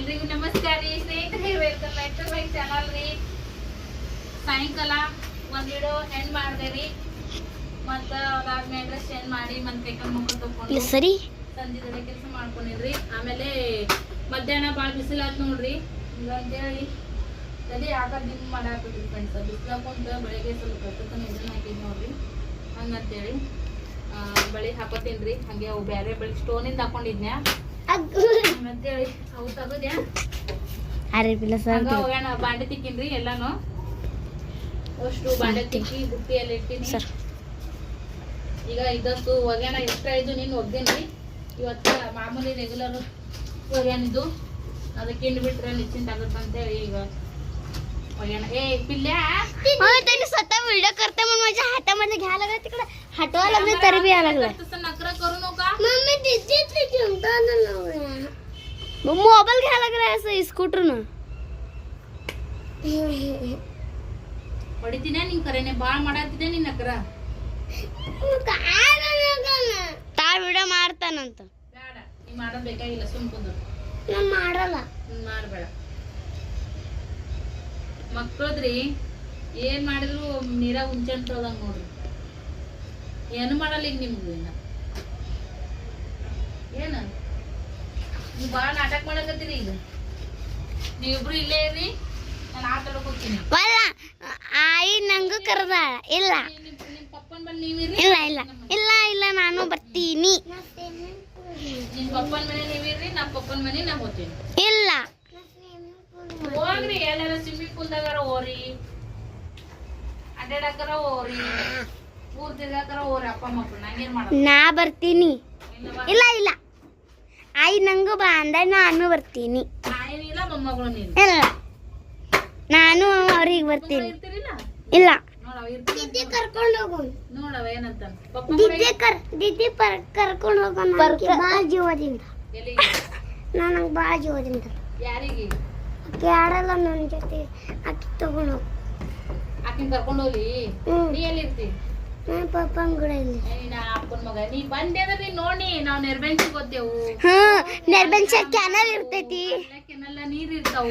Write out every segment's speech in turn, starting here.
ಎಲ್ರಿಗೂ ನಮಸ್ಕಾರ ರೀ. ಸ್ನೇಹಿತರೆ welcome back to my channel ರೀ. ಸಾಯಂಕಾಲ ಒಂದು ವಿಡಿಯೋ ಎಂಡ್ ಮಾಡಿದೆ ರೀ. ಮತ್ತ ಅದಾದ್ಮೇಲೆ ಅಡ್ರೆಸ್ ಚೇಂಜ್ ಮಾಡಿ ಮತ್ತೆ ಕೈಕೊಂಡು ಮುಖ ತಗೊಂಡು ಸರಿ. ಸಂಜೆ ಕೆಲಸ ಮಾಡ್ಕೊಂಡಿದ್ರಿ. ಆಮೇಲೆ ಮಧ್ಯಾಹ್ನ ಭಾಳ ಬಿಸಿಲಾತ್ ನೋಡ್ರಿ. ಹಂಗಂತೇಳಿ ತಲೆ ಆಗ ದಿನ ಮಾಡಾಕ್ಬಿಟ್ರಿ ಫ್ರೆಂಡ್ಸ್ ಬಿಸಿಲಾಗ ಕುಂತ ಬೆಳಗ್ಗೆ ಸ್ವಲ್ಪ ಕಟ್ಟತನ ಇದನ್ನ ಹಾಕಿದ್ ನೋಡ್ರಿ. ಹಂಗಂತೇಳಿ ಹೇಳಿ ಬಳಿ ಹಾಕೋತೀನಿ ರೀ ಹಂಗೆ ಅವು ಬೇರೆ ಬಳಿ ಸ್ಟೋನಿಂದ ಹಾಕೊಂಡಿದ್ನ್ಯಾ. ಅರೆ ಪಿಲ್ಲ ಹಂಗ ಹೋಗೋಣ ಬಾಂಡೆ ತಿಕ್ಕಿನ್ರಿ ಎಲ್ಲಾನು ಅಷ್ಟು ಬಾಂಡೆ ತಿಕ್ಕಿ ಬುಟ್ಟಿ ಎಲ್ಲ ಇಟ್ಟಿನಿ ಸರ್ ಈಗ ಇದಷ್ಟು ಒಗ್ಯಾಣ ಎಷ್ಟ ಇದು ನೀನು ಒಗ್ದೇನ್ರಿ ಇವತ್ತು ಮಾಮೂಲಿ ರೆಗ್ಯುಲರ್ ಒಗ್ಯಾನಿದ್ದು ಅದಕ್ಕೆ ಹಿಂಡ್ ಬಿಟ್ರೆ ನಿಶ್ಚಿಂತ ಆಗುತ್ತೆ ಅಂತೇಳಿ ಈಗ ಒಗ್ಯಾಣ ಏ ಪಿಲ್ಯ त्यांनी स्वतः व्हिडिओ करते म्हणून माझ्या हातामध्ये घ्यायला लागला तिकडे हटवायला लागले तरी बी यायला लागलाय तसं नखरा करू नका मम्मी मोबाईल घ्यायला लागलाय असं स्कूटरनं ಹೊಡಿತೀನ ನಿನ್ ಕರೆನೆ ಬಾಳ್ ಮಾಡಾತಿದ್ದೆ ನಿನ್ ನಕ್ರ ತಾ ವಿಡಿಯೋ ಮಾಡ್ತಾನಂತ ಬೇಡ ನೀ ಮಾಡೋದ್ ಬೇಕಾಗಿಲ್ಲ ಸುಮ್ ಕುಂದ್ರು ನಾ ಮಾಡಲ್ಲ ಹ್ಮ್, ಮಾಡ್ಬೇಡ ಮಕ್ಕಳದ್ರಿ ಏನ್ ಮಾಡಿದ್ರು ನೀರಾಗ ಹುಂಚೆಂಟ್ ಹೋದಂಗ್ ನೋಡ್ರಿ ಏನು ಮಾಡಲ್ಲ ಈಗ ನಿಮ್ದು ಇನ್ನ ಏನ? ನೀವು ಬಹಳ ನಾಟಕ ಮಾಡಕತ್ತೀರಿ ಈಗ. ನೀವಿಬ್ರು ಇಲ್ಲೇ ಇರಿ ನಾನು ಆಟ ಆಡಕ್ ಹೋಗ್ತೀನಿ. ವಲ್ಲ ಆಯಿ ನಂಗೂ ಕರೆದಾಳ. ಇಲ್ಲ. ನಿಮ್ಮ ಪಪ್ಪನ ಇಲ್ಲ ಇಲ್ಲ. ಇಲ್ಲ ಇಲ್ಲ ನಾನು ಬರ್ತೀನಿ. ಪಪ್ಪನ್ ಮನೆ ನಮ್ಮ ಪಪ್ಪನ ಮನೆ ನಾ ಹೋಗ್ತೀನಿ. ಇಲ್ಲ. ಹೋಗ್ರಿ ಎಲ್ಲಾರ ಸ್ವಿಮ್ಮಿಂಗ್ ಪೂಲ್ದಾಗಾರ ಹೋರಿ. ಅಡ್ಡಾಡಕರ ಹೋರಿ. ಊರ್ ತಿರ್ಗಾಕರ ಹೋರಿ ಅಪ್ಪ ಮಕ್ಕಳು ನಂಗೇನ್ ಮಾಡ ನಾ ಬರ್ತೀನಿ? ಇಲ್ಲ ಇಲ್ಲ. ಆಯಿ ನಂಗೂ ಬಾ ಅಂದ ನಾನು ಬರ್ತೀನಿ. ಇಲ್ಲ ನಾನು ಅವ್ರಿಗೆ ಬರ್ತೀನಿ. ಇಲ್ಲ. ಕರ್ಕೊಂಡು ಹೋಗೋಣ. ನೋಡವ ಏನಂತ. ಪಪ್ಪ ದಿದ್ದಿ ಕರ್ ದಿದ್ದಿ ಪರ್ ಕರ್ಕೊಂಡು ಹೋಗೋಣ ಭಾಳ ಜೀವದಿಂದ. ನನಗೆ ಭಾಳ ಜೀವದಿಂದ. ಯಾರಿಗೆ? ಆಕೆ ಆಡಲ್ಲ ನನ್ನ ಜೊತೆ. ಆಕೆ ತಗೊಂಡು ಹೋಗು. ಆಕಿನ್ ಕರ್ಕೊಂಡು ಹೋಗ್ಲಿ? ಹ್ಞೂ ನೀ ಎಲ್ಲಿರ್ತಿ? ಪಪ್ಪನ ಕೂಡ ಇಲ್ಲಿ ಏ, ನಾ ಬಂದೆ ಅಂದ್ರೆ ನೀನ್ ನೋಡಿ ನಾವು ನೆರ್ಬೆಂಚಿ ಗೊತ್ತೇವು ಹಾ ನೆರ್ಬೆನ್ಸ ಕ್ಯಾನಲ್ ಇರ್ತೈತಿ. ಕೆನಲ್ಲ ನೀರ್ ಇರ್ತಾವು.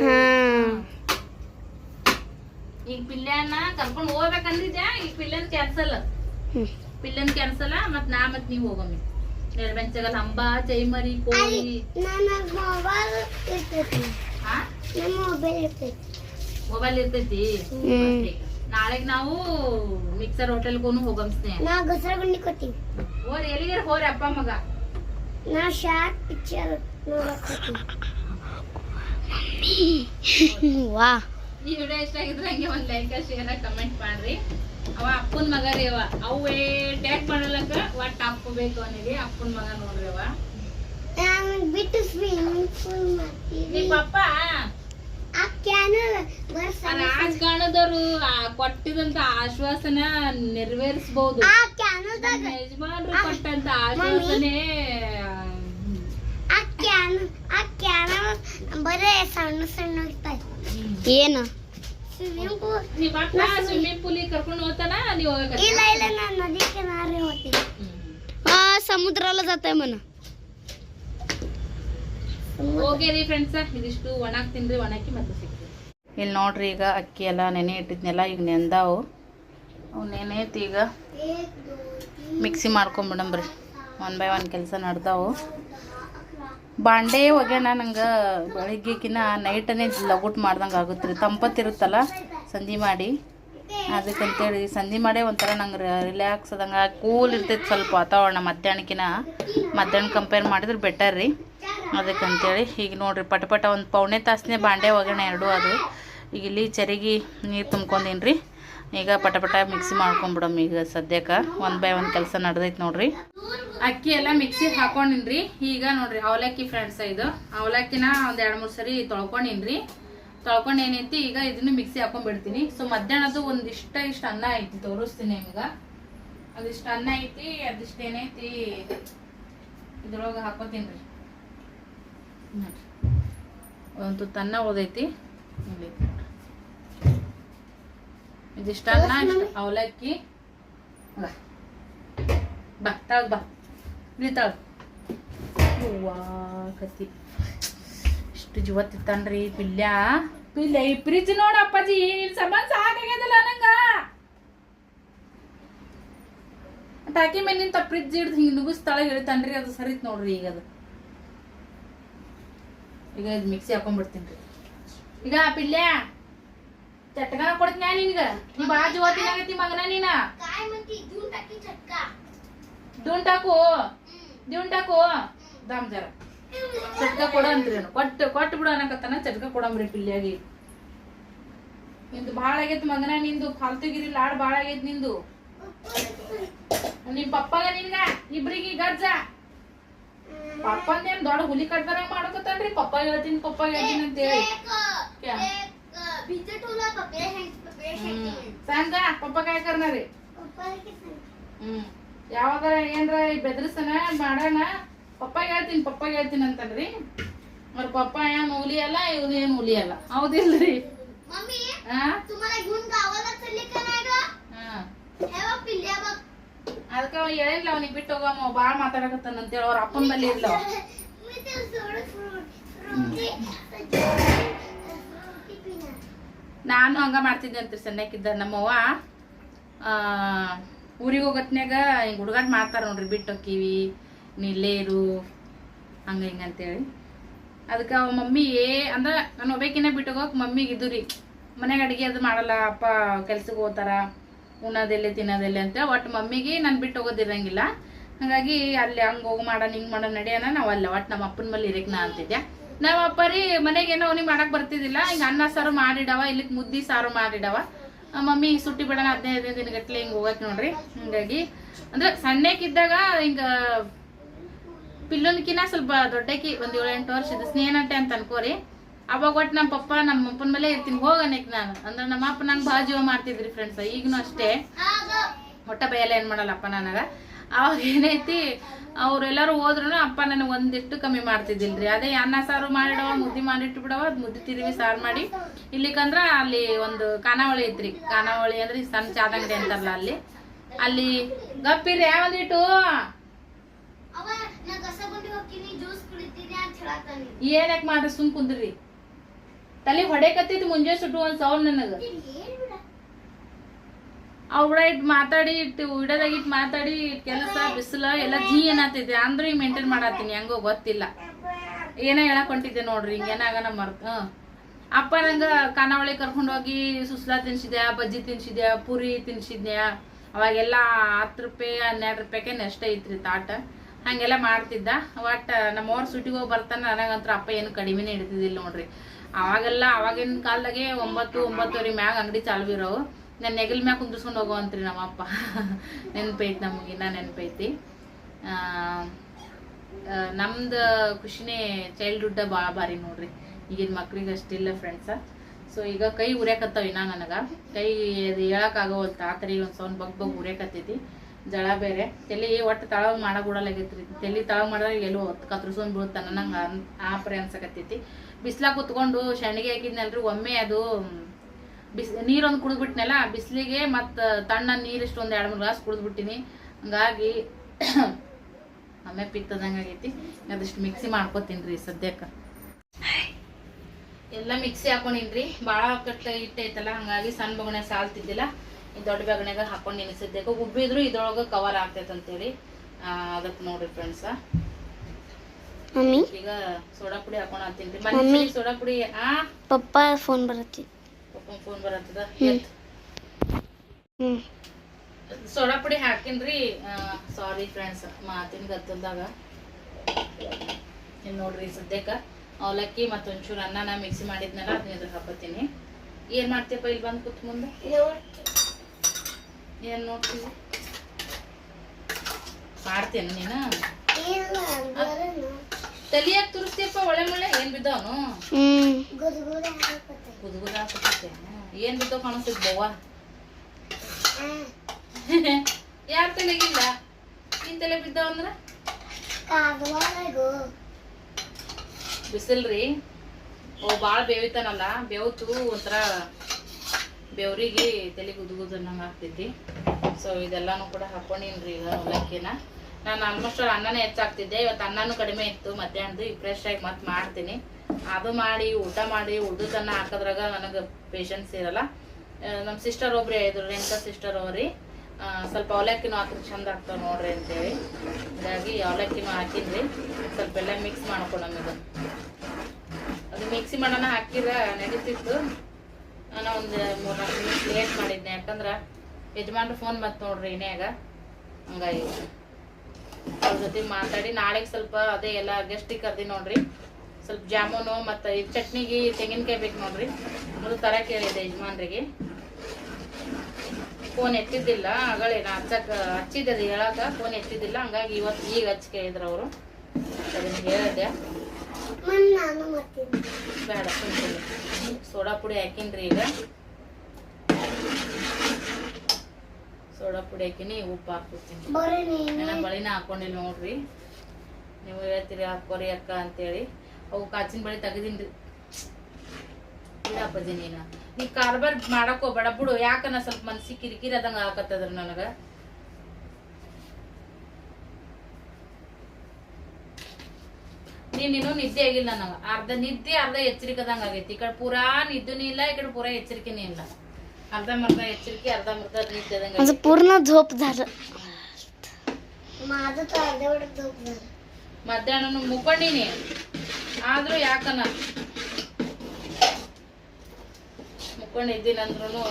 ಈಗ ಪಿಲ್ಯಾನ ಕರ್ಕೊಂಡು ಹೋಗ್ಬೇಕಂದಿದ್ಯಾ? ಈಗ ಪಿಲ್ಯನ್ ಕ್ಯಾನ್ಸಲ್. ಪಿಲ್ಲನ್ ಕ್ಯಾನ್ಸಲ್ ಮತ್ ನಾ ಮತ್ ನೀವ್ ಹೋಗಮ್ಮಿ ನೆರಬೆಂಚಗಲ್ ಹಂಬ ಚೈಮರಿ ಕೋಳಿ. ನನ್ನ ಮೊಬೈಲ್ ಇರ್ತೈತಿ. ಮೊಬೈಲ್ ಇರ್ತೈತಿ. ಮೊಬೈಲ್ ಇರ್ತೈತಿ. ನಾಳೆಗ್ ನಾವು ಮಿಕ್ಸರ್ ಹೋಟೆಲ್ಗೂ ಹೋಗಮ್ ಸ್ನೇಹ. ನಾ ಗಸರ ಗುಂಡಿ ಕೊಡ್ತೀನಿ ಹೋರಿ ಎಲ್ಲಿಗೆ ಹೋರಿ ಅಪ್ಪ ಮಗ? ನಾ ಶಾರ್ಟ್ ಪಿಕ್ಚರ್ ವಾ. ಈ ವಿಡಿಯೋ ಇಷ್ಟ ಆಗಿದ್ರೆ ಹಂಗೆ ಒಂದ್ ಲೈಕ್ ಶೇರ್ ಕಮೆಂಟ್ ಮಾಡ್ರಿ. ಅವ ಅಪ್ಪನ್ ಮಗ ರೀ ಅವ. ಅವೇ ಟ್ಯಾಗ್ ಮಾಡಲಕ್ಕ ಒಟ್ಟ ಅಪ್ಪ ಬೇಕು ಅನ್ನಿರಿ. ಅಪ್ಪನ ಮಗ ನೋಡ್ರಿ ಅವ. ಬಿಟ್ಟು ಸ್ವಿಮ್ಮಿಂಗ್ ಪೂಲ್ ಮಾಡ್ತೀವಿ ನಿಮ್ ಪಪ್ಪ? ಆ ಕ್ಯಾನಲ್ ಬರ್ಸ ಆ ರಾಜಕಾರಣದವರು ಕೊಟ್ಟಿದಂತ ಆಶ್ವಾಸನ ನೆರವೇರಿಸಬಹುದು ಆ ಕ್ಯಾನಲ್ದಾಗ ಯಜಮಾನ್ರು ಕೊಟ್ಟಂತ ಆಶ್ವಾಸನೆ ಆ ಕ್ಯಾನ್ ಆ ಕ್ಯಾನಲ್ ಬರೇ ಸಣ್ಣ ಸಣ್ಣ ಇರ್ತಾವೆ ಏನು ಸ್ವಿಮ್ಮಿಂಗ್ ಪೂಲ್ ನಿಮ್ ಅಪ್ಪ ಸ್ವಿಮ್ಮಿಂಗ್ ಪೂಲ್ ಕರ್ಕೊಂಡು ಹೋಗ್ತಾನ ನೀವು ಇಲ್ಲ ಇಲ್ಲ ನಾನು ನದಿ ಕಿನಾರೆ ಹೋಗ್ತೀನಿ ಸಮುದ್ರಲ್ಲ ಜಾತೆ ಮನ ಓಕೆ ರೀ ಫ್ರೆಂಡ್ಸ್ ಇದಿಷ್ಟು ತಿನ್ರಿ ಮತ್ತೆ ಇಲ್ಲಿ ನೋಡ್ರಿ ಈಗ ಅಕ್ಕಿ ಎಲ್ಲ ನೆನೆ ಇಟ್ಟಿದ್ನೆಲ್ಲ ಈಗ ನೆಂದಾವು. ಅವು ನೆನೆತಿ ಈಗ. ಮಿಕ್ಸಿ ಮಾಡ್ಕೊಂಬಿಡಂಬ್ರಿ. ಒನ್ ಬೈ ಒನ್ ಕೆಲಸ ನಡ್ದಾವು. ಬಾಂಡೆ ಒಗ್ಯಾಣ ನಂಗೆ ಬೆಳಿಗ್ಗೆಕಿನ್ನ ನೈಟನೇ ಲಗುಟ್ ಮಾಡ್ದಂಗೆ ಆಗುತ್ತೆ ರೀ ತಂಪತ್ತಿರುತ್ತಲ್ಲ ಸಂಧಿ ಮಾಡಿ. ಅದಕ್ಕಂತೇಳಿ ಸಂಧಿ ಮಾಡೇ ಒಂಥರ ನಂಗೆ ರಿಲ್ಯಾಕ್ಸ್ ಆದಂಗೆ ಕೂಲ್ ಇರ್ತೈತೆ ಸ್ವಲ್ಪ ವಾತಾವರಣ ಮಧ್ಯಾಹ್ನಕ್ಕಿನ ಮಧ್ಯಾಹ್ನ ಕಂಪೇರ್ ಮಾಡಿದ್ರೆ ಬೆಟರ್ ರೀ. ಅದಕ್ಕಂತೇಳಿ ಈಗ ನೋಡ್ರಿ ಪಟ ಪಟ ಒಂದು ಪೌಣೆ ತಾಸನೇ ಬಾಂಡೆ ಒಗ್ಗರಣೆ ಎರಡು ಅದು. ಈಗ ಇಲ್ಲಿ ಚರಿಗೆ ನೀರು ತುಂಬ್ಕೊಂಡೀನಿ ರೀ ಈಗ ಪಟಪಟ ಪಟ ಮಿಕ್ಸಿ ಮಾಡ್ಕೊಂಬಿಡಮ್ ಈಗ ಸದ್ಯಕ್ಕೆ ಒನ್ ಬೈ ಒನ್ ಕೆಲಸ ನಡೆದೈತೆ ನೋಡ್ರಿ. ಅಕ್ಕಿ ಎಲ್ಲ ಮಿಕ್ಸಿಗೆ ಹಾಕೊಂಡಿನ್ರಿ. ಈಗ ನೋಡ್ರಿ ಅವಲಕ್ಕಿ ಫ್ರೆಂಡ್ಸ್ ಇದು. ಅವಲಕ್ಕಿನ ಒಂದ್ ಎರಡು ಮೂರು ಸರಿ ತೊಳ್ಕೊಂಡಿನ್ರಿ. ತೊಳ್ಕೊಂಡು ಏನೈತಿ ಈಗ ಇದನ್ನ ಮಿಕ್ಸಿ ಹಾಕೊಂಡ್ಬಿಡ್ತೀನಿ. ಸೊ ಮಧ್ಯಾಹ್ನದ್ದು ಒಂದಿಷ್ಟ ಇಷ್ಟ ಅನ್ನ ಐತಿ ತೋರಿಸ್ತೀನಿ ನಿಮ್ಗೆ. ಅದಿಷ್ಟ ಅನ್ನ ಐತಿ ಅದಿಷ್ಟ ಏನೈತಿ ಇದ್ರೊಳಗೆ ಹಾಕೋತೀನಿ ನೋಡ್ರಿ. ಒಂದು ತನ್ನ ಓದೈತಿ ಇದಿಷ್ಟ ಅನ್ನ ಇಷ್ಟ ಅವಲಕ್ಕಿ. ಬಾ. ತಾಳ್ ಬಾ. ಇಲ್ಲಿ ತಾಳ್. ಕತ್ತಿ. ಎಷ್ಟು ಜೀವತ್ತಿತ್ತನ್ರಿ ಪಿಲ್ಯ ಪಿಲ್ಯ ಈ ಫ್ರಿಜ್ ನೋಡ ಅಪ್ಪಾಜಿ ಸಂಬಂಧ ಸಾಕಾಗ್ಯದಲ್ಲ ನಂಗ. ಟಾಕಿ ಮೇಲೆ ನಿಂತ ಫ್ರಿಜ್ ಹಿಡ್ದು ಹಿಂಗೆ ನುಗ್ಗಿಸ್ತಳ ಹೇಳ್ತಾನ್ರಿ ಅದು ಸರಿತ್ ನೋಡ್ರಿ ಈಗ ಅದು. ಈಗ ಇದು ಮಿಕ್ಸಿ ಹಾಕೊಂಡ್ಬಿಡ್ತೀನಿ ರೀ ಈಗ ಪಿಲ್ಯ ಚಟ್ಕ ಕೊಡ್ತೀನಿ ನಿನ್ಗ? ನೀ ಬಾ ಜೀವತ್ತಿನಾಗತಿ ಮಗನ ನೀನ? ದುಂಟಾಕು ದುಂಟಾಕು ದೂನ್ ದಮ್ ಜರ. ಚಟ್ಕ ಕೊಡನ್ರೇನು ಕೊಟ್ಟು ಕೊಟ್ಟು ಬಿಡ ಅನ್ನಕತ್ತಾನ ಚಟ್ಕ ಕೊಡಂಬ್ರಿ ಪಿಲ್ಯಾಗಿ ನಿಂದು ಭಾಳ ಆಗೇತ್ ಮಗನ, ನಿಂದು ಫಾಲ್ತುಗಿರಿ ಲಾಡ್ ಭಾಳ ಆಗೇತ್ ನಿಂದು. ನಿಮ್ ಪಪ್ಪಗ ನಿನ್ನ ಇಬ್ರಿಗೆ ಗಜ್ಜ. ಪಪ್ಪನ್ ದೊಡ್ಡ ಹುಲಿ ಕಟ್ಬರ ಮಾಡ್ಕೊತಾನ್ರಿ? ಪಪ್ಪ ಹೇಳ್ತೀನಿ ಪಪ್ಪ ಹೇಳ್ತೀನಿ ಅಂತೇಳಿ. ಸಂಗ ಪಪ್ಪ ಕಾಯ್ ರೀ ಹ್ಮ್. ಯಾವಾಗ ಏನ್ರ ಬೆದರ್ಸನ, ಮಾಡೋಣ. ಪಪ್ಪಾಗ ಹೇಳ್ತೀನಿ ಪಪ್ಪಾಗ ಹೇಳ್ತೀನಿ ಅಂತಲ್ರಿ ಅವ್ರ ಪಪ್ಪ ಏನು ಹುಲಿ ಅಲ್ಲ. ಇವ್ರು ಏನು ಹುಲಿ ಅಲ್ಲ ಹೌದಿಲ್ರಿ ಅದಕ್ಕ ಹೇಳಿಲ್ಲ ಅವನಿಗೆ ಬಿಟ್ಟು ಹೋಗಮ್ಮ ಭಾಳ ಮಾತಾಡಕತ್ತಾನಂತೇಳಿ ಅವ್ರ ಅಪ್ಪನ ಬಲ್ಲಿ ಇಲ್ಲ ನಾನು ಹಂಗ ಮಾಡ್ತಿದ್ದೆ ಅಂತ ಸಣ್ಣಕ್ಕಿದ್ದ ನಮ್ಮವ್ವ. ಊರಿಗೆ ಹೋಗತ್ನಾಗ ಹಿಂಗೆ ಹುಡುಗಾಟ ಮಾಡ್ತಾರ ನೋಡ್ರಿ ಬಿಟ್ಟು ಹೋಗ್ತೀವಿ ನೀ ಇಲ್ಲೇ ಇರು ಹಂಗ ಹಿಂಗ ಅಂತೇಳಿ. ಅದಕ್ಕೆ ಅವ ಮಮ್ಮಿ ಏ ಅಂದ್ರ ನಾನು ಒಬ್ಬೇಕಿನ ಬಿಟ್ಟು ಹೋಗಕ್ ಮಮ್ಮಿಗೆ ಇದು ರೀ ಮನೆಗೆ ಅಡಿಗೆ ಅದು ಮಾಡಲ್ಲ, ಅಪ್ಪ ಕೆಲ್ಸಕ್ಕೆ ಹೋಗ್ತಾರ ಉಣ್ಣೋದೆಲ್ಲಿ ತಿನ್ನೋದೆಲ್ಲಿ ಅಂತ ಒಟ್ಟು ಮಮ್ಮಿಗೆ ನಾನು ಬಿಟ್ಟು ಹೋಗೋದಿರಂಗಿಲ್ಲ ಹಾಗಾಗಿ ಅಲ್ಲಿ ಹಂಗೆ ಹೋಗಿ ಮಾಡೋಣ ಹಿಂಗೆ ಮಾಡೋಣ ನಡೆಯೋಣ ನಾವು ಅಲ್ಲ ಒಟ್ಟು ನಮ್ಮ ಅಪ್ಪನ ಮೇಲೆ ಇರಕ್ಕೆ ನಾ ಅಂತಿದ್ದೆ. ನಮ್ಮ ಅಪ್ಪ ರೀ ಮನೆಗೆ ಏನೋ ಅವ್ನಿಗೆ ಮಾಡಕ್ಕೆ ಬರ್ತಿದ್ದಿಲ್ಲ ಹಿಂಗೆ ಅನ್ನ ಸಾರು ಮಾಡಿಡವ, ಇಲ್ಲಿಗೆ ಮುದ್ದಿ ಸಾರು ಮಾಡಿಡವ. ಮಮ್ಮಿ ಸುಟ್ಟಿ ಬಿಡೋಣ, ಹದಿನೈದು ದಿನ ದಿನಗಟ್ಲೆ ಹಿಂಗೆ ಹೋಗಕ್ಕೆ ನೋಡ್ರಿ. ಹಿಂಗಾಗಿ ಅಂದ್ರೆ ಸಣ್ಣಕ್ಕಿದ್ದಾಗ ಹಿಂಗ ಪಿಲ್ಲನ್ಕಿನ ಸ್ವಲ್ಪ ದೊಡ್ಡಕಿ ಒಂದ್ ಏಳು ಎಂಟು ವರ್ಷದ ಸ್ನೇಹನಟ್ಟೆ ಅಂತ ಅನ್ಕೋರಿ. ಅವಾಗ ಒಟ್ಟು ನಮ್ಮ ಪಪ್ಪ ನಮ್ಮ ಅಪ್ಪನ ಮೇಲೆ ಇರ್ತೀನಿ ಹೋಗನೇಕ್ ನಾನು. ಅಂದ್ರೆ ನಮ್ಮ ಅಪ್ಪ ನಂಗೆ ಭಾಳ ಜೀವ ಮಾಡ್ತಿದ್ರಿ ಫ್ರೆಂಡ್ಸ್ ಈಗನು ಅಷ್ಟೇ. ಹೊಟ್ಟೆ ಬೈಯಲ್ಲ ಏನ್ ಮಾಡಲ್ಲಪ್ಪ ನನಗ. ಅವಾಗ ಏನೈತಿ ಅವ್ರೆಲ್ಲರೂ ಹೋದ್ರು ಅಪ್ಪ ನನಗೆ ಒಂದಿಷ್ಟು ಕಮ್ಮಿ ಮಾಡ್ತಿದ್ದಿಲ್ರಿ. ಅದೇ ಅನ್ನ ಸಾರು ಮಾಡಿಡವ, ಮುದ್ದೆ ಮಾಡಿಟ್ಟು ಬಿಡವ ಮುದ್ದಿ ತಿರುವಿ ಸಾರು ಮಾಡಿ. ಇಲ್ಲಿಕಂದ್ರ ಅಲ್ಲಿ ಒಂದು ಖಾನಾವಳಿ ಐತ್ರಿ. ಖಾನಾವಳಿ ಅಂದ್ರೆ ಸಣ್ಣ ಚಾದಂಗಡಿ ಅಂತಾರಲ್ಲ ಅಲ್ಲಿ. ಅಲ್ಲಿ ಗಪ್ಪಿರಿ ಯಾವಂದಿಟ್ಟು ಏನಕ್ ಮಾಡ್ರಿ ಸುಮ್ ಕುಂದ್ರಿ. ತಲೆ ಹೊಡೆಕತ್ತೈತಿ ಮುಂಜಾನೆ ಸುಟ್ಟು ಒಂದ್ ಸೌಲ್ ನನಗ. ಅವಳ ಅವ್ರ ಇಟ್ ಮಾತಾಡಿ ಇಟ್ಟು ವಿಡಿಯೋದಾಗ ಇಟ್ ಮಾತಾಡಿ ಕೆಲಸ ಬಿಸಿಲ ಎಲ್ಲ ಜೀ ಏನಾಗ್ತೈತಿ ಅಂದ್ರೆ ಈಗ ಮೇಂಟೈನ್ ಮಾಡತ್ತೀನಿ ಹೆಂಗೋ ಗೊತ್ತಿಲ್ಲ. ಏನ ಹೇಳಕ್ ಹೊಂಟಿದ್ದೆ ನೋಡ್ರಿ ಹಿಂಗೇನಾಗನ ಮರ್ತ ಅಪ್ಪ ನಂಗ ಖಾನಾವಳಿ ಕರ್ಕೊಂಡು ಹೋಗಿ ಸುಸ್ಲಾ ತಿನ್ಸಿದ್ಯಾ ಬಜ್ಜಿ ತಿನ್ಸಿದ್ಯಾ ಪುರಿ ತಿನ್ಸಿದ್ಯಾ ಅವಾಗೆಲ್ಲ ಹತ್ತು ರೂಪಾಯಿ ಹನ್ನೆರಡು ರೂಪಾಯಿಗೆ ನೆಷ್ಟ ಐತ್ರಿ ತಾಟ. ಹಂಗೆಲ್ಲ ಮಾಡ್ತಿದ್ದ. ಒಟ್ಟು ನಮ್ಮವ್ರ ಸುಟಿಗೆ ಬರ್ತಾನೆ ನನಗಂತ್ರ ಅಪ್ಪ ಏನು ಕಡಿಮೆನೇ ಇಡ್ತಿದ್ದಿಲ್ಲ ನೋಡ್ರಿ. ಅವಾಗೆಲ್ಲ, ಅವಾಗಿನ ಕಾಲದಾಗೆ ಒಂಬತ್ತು, ಒಂಬತ್ತುವರೆ ಮ್ಯಾಗ ಅಂಗಡಿ ಚಾಲು ಇರೋವು. ನನ್ನ ನೆಗಲ್ ಮ್ಯಾಗ ಕುಂದ್ರಸ್ಕೊಂಡು ಹೋಗೋವಂತ್ರಿ ನಮ್ಮಪ್ಪ. ನೆನಪೈತಿ ನಮಗಿನ್ನ ನೆನಪೈತಿ. ನಮ್ದು ಖುಷಿನೇ ಚೈಲ್ಡ್ಹುಡ್ ಭಾಳ ಭಾರಿ ನೋಡ್ರಿ. ಈಗಿನ ಮಕ್ಳಿಗೆ ಅಷ್ಟಿಲ್ಲ ಫ್ರೆಂಡ್ಸ ಸೊ ಈಗ ಕೈ ಉರ್ಯಾಕತ್ತಾವ ಇನ್ನ ನನಗೆ. ಕೈ ಅದು ಅಂತ ಆ ಥರ ಒಂದು ಸೌಂಡ್ ಬಗ್ ಬಗ್ ಉರ್ಯಾಕತ್ತೈತಿ. ಜಳ ಬೇರೆ. ತಲೆ ಒಟ್ಟು ತಳಗ ಮಾಡக்கூಡಲಾಗೈತ್ರಿ ತಲೆ ತಳಗ ಮಾಡಿದ್ರೆ ಎಲ್ಲೋ ಕತ್ರಿಸ್ಕೊಂಡ್ ಬೀಳುತ್ತಾನ ನಂಗೆ ಆ ಪರಿ ಅನ್ಸಕತ್ತೈತಿ. ಬಿಸ್ಲಾಗ ಕುತ್ಕೊಂಡು ಶಣಿಗೆ ಹಾಕಿದ್ನಲ್ರಿ, ಒಮ್ಮೆ ಅದು ಬಿಸ್ ನೀರೊಂದು ಕುಡಿದ್ಬಿಟ್ನಲ್ಲ, ಬಿಸಿಲಿಗೆ ಮತ್ತು ತಣ್ಣ ನೀರು ಇಷ್ಟೊಂದು ಎರಡು ಮೂರು ಗ್ಲಾಸ್ ಕುಡಿದ್ಬಿಟ್ಟಿನಿ. ಹಂಗಾಗಿ ಒಮ್ಮೆ ಪಿತ್ತದಂಗೆ ಆಗೈತಿ. ಅದಷ್ಟು ಮಿಕ್ಸಿ ಮಾಡ್ಕೊತೀನಿ ರೀ ಸದ್ಯಕ್ಕೆ ಎಲ್ಲ ಮಿಕ್ಸಿ ಹಾಕೊಂಡಿನ್ರಿ. ಭಾಳ ಕಟ್ಟ ಹಿಟ್ಟೈತಲ್ಲ, ಹಂಗಾಗಿ ಸಣ್ಣ ಬಗಣೆ ಸಾಲ್ತಿದ್ದಿಲ್ಲ. ಈ ದೊಡ್ಡ ಬಗಣೆಗ ಹಾಕೊಂಡು ನೆನೆಸಿದ್ದಕ್ಕೆ ಉಬ್ಬಿದ್ರು ಇದ್ರೊಳಗೆ ಕವರ್ ಆಗ್ತೈತೆ ಅಂತೇಳಿ. ಅದಕ್ಕೆ ನೋಡ್ರಿ ಫ್ರೆಂಡ್ಸ ಮಮ್ಮಿ? ಈಗ ಸೋಡಾ ಪುಡಿ ಹಾಕೊಂಡು ಹಾಕ್ತೀನಿ ಮಮ್ಮಿ? ಸೋಡಾ ಪುಡಿ? ಆ? ಪಪ್ಪ ಫೋನ್ ಬರತ್ತಿ. ಫೋನ್ ಬರತ್ತದ? ಸೋಡಾ ಪುಡಿ ಹಾಕಿನ್ರಿ ಸಾರಿ ಫ್ರೆಂಡ್ಸ್ ಮಾತಿನ ಗತ್ತಲ್ದಾಗ ನೋಡ್ರಿ ಸದ್ಯಕ್ಕೆ. ಅವಲಕ್ಕಿ ಮತ್ತೊಂಚೂರು ಅನ್ನ ನಾ ಮಿಕ್ಸಿ ಮಾಡಿದ್ನಲ್ಲ ಅದನ್ನ ಇದ್ರ ಹಾಕೋತೀನಿ ಏನ್ ಮಾಡ್ತೀಯಪ್ಪ ಇಲ್ಲಿ ಬಂದ್ ಕೂತ್ ಮುಂದೆ? ಏನು ನೋಡ್ತೀವಿ? ಮಾಡ್ತೇನೆ ನೀನು? ತಲಿಯಾಗ ತುರಿಸ್ತೀಯಪ್ಪ ಒಳ್ಳೆ ಮುಳ್ಳೆ ಏನು ಬಿದ್ದವನು? ಗುದ್ಗುದ ಹಾಕತ್ತೆ. ಏನು ಬಿದ್ದವ್ ಕಾಣಿಸ್ತಿದ್ ಬವ್ವ? ಯಾರ ತಲೆಗಿಲ್ಲ? ನಿನ್ ತಲೆ ಬಿದ್ದಾವ ಅಂದ್ರ? ಬಿಸಿಲ್ರಿ. ಓ ಭಾಳ ಬೇವಿತಾನಲ್ಲ? ಬೇವತ್ತು ಒಂಥರ ಬೆವ್ರಿಗೆ ತಲೆ ಗುದ್ಗುದ್ ಅನ್ನಂಗೆ ಆಗ್ತೈತಿ. ಸೊ ಇದೆಲ್ಲಾನು ಕೂಡ ಹಾಕೊಂಡಿನ್ರಿ ಈಗ ಅವಲಕ್ಕಿನ ನಾನು ಆಲ್ಮೋಸ್ಟ್ ಅನ್ನನೇ ಹೆಚ್ಚಾಗ್ತಿದ್ದೆ. ಇವತ್ತು ಅನ್ನನೂ ಕಡಿಮೆ ಇತ್ತು. ಮಧ್ಯಾಹ್ನದ್ದು ಈ ಫ್ರೆಶ್ ಆಗಿ ಮತ್ತೆ ಮಾಡ್ತೀನಿ. ಅದು ಮಾಡಿ, ಊಟ ಮಾಡಿ ಉಳ್ದುದನ್ನ ಹಾಕೋದ್ರಾಗ ನನಗೆ ಪೇಷನ್ಸ್ ಇರಲ್ಲ. ನಮ್ಮ ಸಿಸ್ಟರ್ ಒಬ್ರಿ ಇದ್ರು ರೇಣುಕಾ ಸಿಸ್ಟರ್ ಅವ್ರಿ ಸ್ವಲ್ಪ ಅವಲಕ್ಕಿನೂ ಹಾಕಿದ್ರೆ ಚಂದ ಆಗ್ತಾವ ನೋಡ್ರಿ ಅಂತೇಳಿ. ಹಾಗಾಗಿ ಅವಲಕ್ಕಿನೂ ಹಾಕಿದ್ರಿ ಸ್ವಲ್ಪ ಎಲ್ಲ ಮಿಕ್ಸ್ ಮಾಡ್ಕೊಂಡು ನಮಗೆ ಅದು ಮಿಕ್ಸಿ ಮಾಡೋಣ ಹಾಕಿದ್ರೆ ನಡೀತಿತ್ತು ನಾನು ಒಂದು ಮೂರ್ನಾಲ್ಕು ನಿಮಿಷ ಲೇಟ್ ಮಾಡಿದ್ದೆ. ಯಾಕಂದ್ರೆ ಯಜಮಾನ್ರು ಫೋನ್ ಮತ್ತೆ ನೋಡ್ರಿ ಇನ್ಯಾಗ. ಹಂಗಾಗಿ ಅವ್ರ ಜೊತೆ ಮಾತಾಡಿ ನಾಳೆಗೆ ಸ್ವಲ್ಪ ಅದೇ ಎಲ್ಲ ಗೆಸ್ಟಿಗೆ ಕರ್ದಿ ನೋಡ್ರಿ. ಸ್ವಲ್ಪ ಜಾಮೂನು ಮತ್ತು ಈ ಚಟ್ನಿಗೆ ತೆಂಗಿನಕಾಯಿ ಬೇಕು ನೋಡ್ರಿ. ಅದು ತರ ಕೇಳಿದೆ ಯಜಮಾನ್ರಿಗೆ. ಫೋನ್ ಎತ್ತಿದ್ದಿಲ್ಲ. ಆಗಳೇ ನಾ ಹಚ್ಚಕ್ಕ ಹಚ್ಚಿದ್ದೆ ಹೇಳಕ್ಕೆ ಫೋನ್ ಎತ್ತಿದ್ದಿಲ್ಲ. ಹಂಗಾಗಿ ಇವತ್ತು ಈಗ ಹಚ್ಚಿ ಕೇಳಿದ್ರು ಅವರು. ಅದನ್ನು ಹೇಳಿದೆ ಬೇಡ ಸೋಡಾ ಪುಡಿ ಹಾಕಿನ್ರಿ ಈಗ. ಸೋಡಾ ಪುಡಿ ಹಾಕಿನಿ ಉಪ್ಪು ಹಾಕ್ಬಿಡ್ತೀನಿ. ಬಳಿನ ಹಾಕೊಂಡಿಲ್ಲ ನೋಡ್ರಿ. ನೀವು ಹೇಳ್ತೀರಿ ಹಾಕೋರಿ ಅಕ್ಕ ಅಂತೇಳಿ. ಅವು ಕಾಚಿನ ಬಳಿ ತೆಗ್ದಿನ್ರಿ. ಅಪ್ಪಾಜಿ ನೀನ. ನೀ ಕಾರ್ಬಾರ್ ಮಾಡಕ್ ಹೋಗ್ಬೇಡ ಬಿಡು. ಯಾಕನ ಸ್ವಲ್ಪ ಮನ್ಸಿ ಕಿರಿಕಿರಿ ಅದಂಗ ಹಾಕತ್ತದ್ರ ನನಗ. ನೀನು ನಿದ್ದೆ ಆಗಿಲ್ಲ ನಂಗೆ ಅರ್ಧ ನಿದ್ದೆ ಅರ್ಧ ಎಚ್ಚರಿಕೆದಂಗ ಆಗೈತಿ. ಈ ಕಡೆ ಪೂರಾ ನಿದ್ದೆನೂ ಇಲ್ಲ ಈ ಕಡೆ ಪೂರಾ ಎಚ್ಚರಿಕೆನೂ ಇಲ್ಲ. ಅರ್ಧ ಮರ್ಧ ಎಚ್ಚರಿಕೆ ಅರ್ಧ ಮರ್ಧ ನಿದ್ದೆ ಅದು ಪೂರ್ಣ ಧೋಪ್ದಾರ. ಮಧ್ಯಾಹ್ನ ಮುಕ್ಕೊಂಡಿನಿ. ಆದರೂ ಯಾಕನ? ಮುಕೊಂಡಿದ್ದೀನಂದ್ರು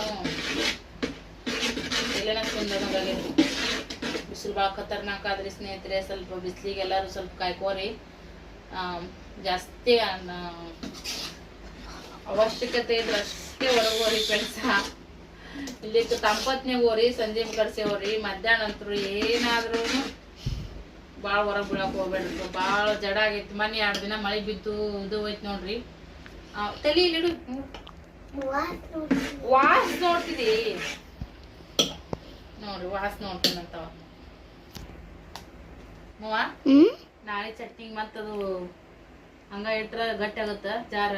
ಬಿಸಿಲು ಭಾಳ ಖತರ್ನಾಕ್ ಆದ್ರಿ ಸ್ನೇಹಿತರೆ ಸ್ವಲ್ಪ ಬಿಸಿಲಿಗೆ ಎಲ್ಲರೂ ಸ್ವಲ್ಪ ಕಾಯ್ಕೋರಿ. ಜಾಸ್ತಿ ಅವಶ್ಯಕತೆ ಇದ್ರೆ ಅಷ್ಟೇ ಒಳಗೋರಿ ಕೆಲಸ ಇಲ್ಲಿ ತಂಪತ್ನಾಗ ಹೋರಿ, ಸಂಜೆ ಕಡ್ಸೇವ್ರಿ ಮಧ್ಯಾಹ್ನ ಅಂತರೂ ಏನಾದ್ರೂ ಭಾಳ ಹೊರಗೆ ಬೀಳಕ್ಕೆ ಹೋಗ್ಬೇಡ್ರಿ ಭಾಳ ಜಡ ಆಗೈತಿ. ಮನೆ ಎರಡು ದಿನ ಮಳೆ ಬಿದ್ದು ಇದು ಹೋಯ್ತು ನೋಡ್ರಿ. ತಲೆ ಇಲ್ಲಿ ವಾಸ್ ನೋಡ್ತಿದಿ? ನೋಡ್ರಿ, ವಾಸ್ ನೋಡ್ತೀನಂತವ. ಮೂವ ನಾಳೆ ಚಟ್ನಿ ಮತ್ತದು ಹಂಗ ಇಟ್ರ ಗಟ್ಟಿ ಆಗುತ್ತ ಜಾರ.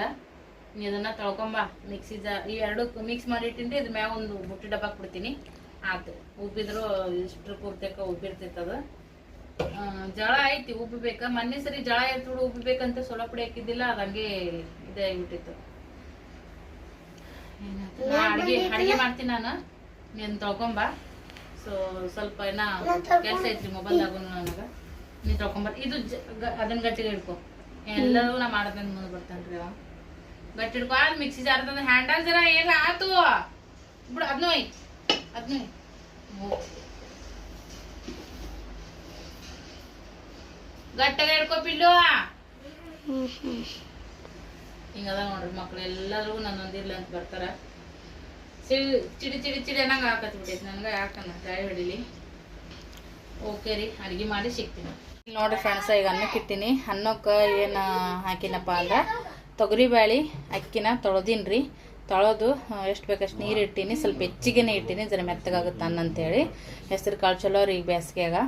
ನೀ ಅದನ್ನ ತೊಳ್ಕೊಂಬ ಮಿಕ್ಸಿ ಜಾ ಈ ಎರಡು ಮಿಕ್ಸ್ ಮಾಡಿ ಇಟ್ಟಿಂದ್ರೆ ಇದ್ರ ಮ್ಯಾಗ ಒಂದು ಬುಟ್ಟಿ ಡಬ್ಬಾಕ್ ಬಿಡ್ತೀನಿ ಆತು. ಉಬ್ಬಿದ್ರು ಇಷ್ಟು ಪೂರ್ತಕ ಉಬ್ಬಿರ್ತೈತೆ ಅದು. ಆ, ಜಳ ಐತಿ ಉಬ್ಬಬೇಕ ಮೊನ್ನೆ ಸರಿ ಜಳ ಎತ್ತು ಉಬ್ಬಬೇಕಂತ ಸೊಳ ಪುಡಿ ಹಾಕಿದ್ದಿಲ್ಲ ಅದು ಹಂಗೆ ಇದೇ ಆಗ್ಬಿಟ್ಟಿತ್ತು. ಏನಾಯ್ತು? ನಾ ಅಡ್ಗೆ ಅಡ್ಗೆ ಮಾಡ್ತೀನಿ ನಾನು. ನೀನು ತೊಳ್ಕೊಂಬ. ಸೊ ಸ್ವಲ್ಪ ಏನ ಕೆಲಸ ಐತ್ರಿ ಮೊಬೈಲ್ದಾಗೂ ನನಗ. ನೀ ತೊಗೊಂಬರ್ ಇದು ಅದನ್ ಗಟ್ಟಿಗೆ ಹಿಡ್ಕೊ ಎಲ್ಲರೂ ನಾ ಮಾಡ್ತೇನೆ ಮುಂದೆ ಬರ್ತಾನ್ರಿ ಅವ. ಗಟ್ಟಿ ಹಿಡ್ಕೊ ಮಿಕ್ಸಿ ಜಾರ್ ಹ್ಯಾಂಡಲ್ ಜರ ಏನು ಆತು? ಬಿಡು ಅದ್ನೋಯ್ ಒಯ್. ಅದನ್ನೂ ಗಟ್ಟಿಗೆ ಹಿಡ್ಕೊ ಪಿಲ್ಲು. ಹಿಂಗದ ನೋಡ್ರಿ ಮಕ್ಳು. ಎಲ್ಲರೂ ನನ್ನೊಂದಿರ್ಲಿ ಅಂತ ಬರ್ತಾರ. ಚಿಡಿ ಚಿಡಿ ಚಿಡಿ ಅನ್ನಂಗೆ ಹಾಕತ್ ಬಿಟ್ಟೈತಿ ನನಗೆ ಯಾಕನ್ನ ಗಾಯ ಹೊಡಿಲಿ. ಓಕೆ ರೀ, ಅಡ್ಗೆ ಮಾಡಿ ಸಿಗ್ತೀನಿ. ಇಲ್ಲಿ ಫ್ರೆಂಡ್ಸ ಈಗ ಅನ್ನಕ್ಕೆ ಇಟ್ಟಿನಿ. ಅನ್ನಕ್ಕೆ ಏನು ಹಾಕಿನಪ್ಪ ಅಂದ್ರೆ ತೊಗರಿ ಬ್ಯಾಳಿ, ಅಕ್ಕಿನ ತೊಳೆದೀನಿ ರೀ. ತೊಳೆದು ಎಷ್ಟು ಬೇಕಷ್ಟು ನೀರು ಇಟ್ಟೀನಿ. ಸ್ವಲ್ಪ ಹೆಚ್ಚಿಗೆನೇ ಇಟ್ಟೀನಿ, ಜರ ಮೆತ್ತಗಾಗುತ್ತೆ ಅನ್ನ ಅಂತೇಳಿ. ಹೆಸ್ರು ಕಾಳು ಚಲೋ ರೀ ಈಗ ಬೇಸಿಗೆಯಾಗ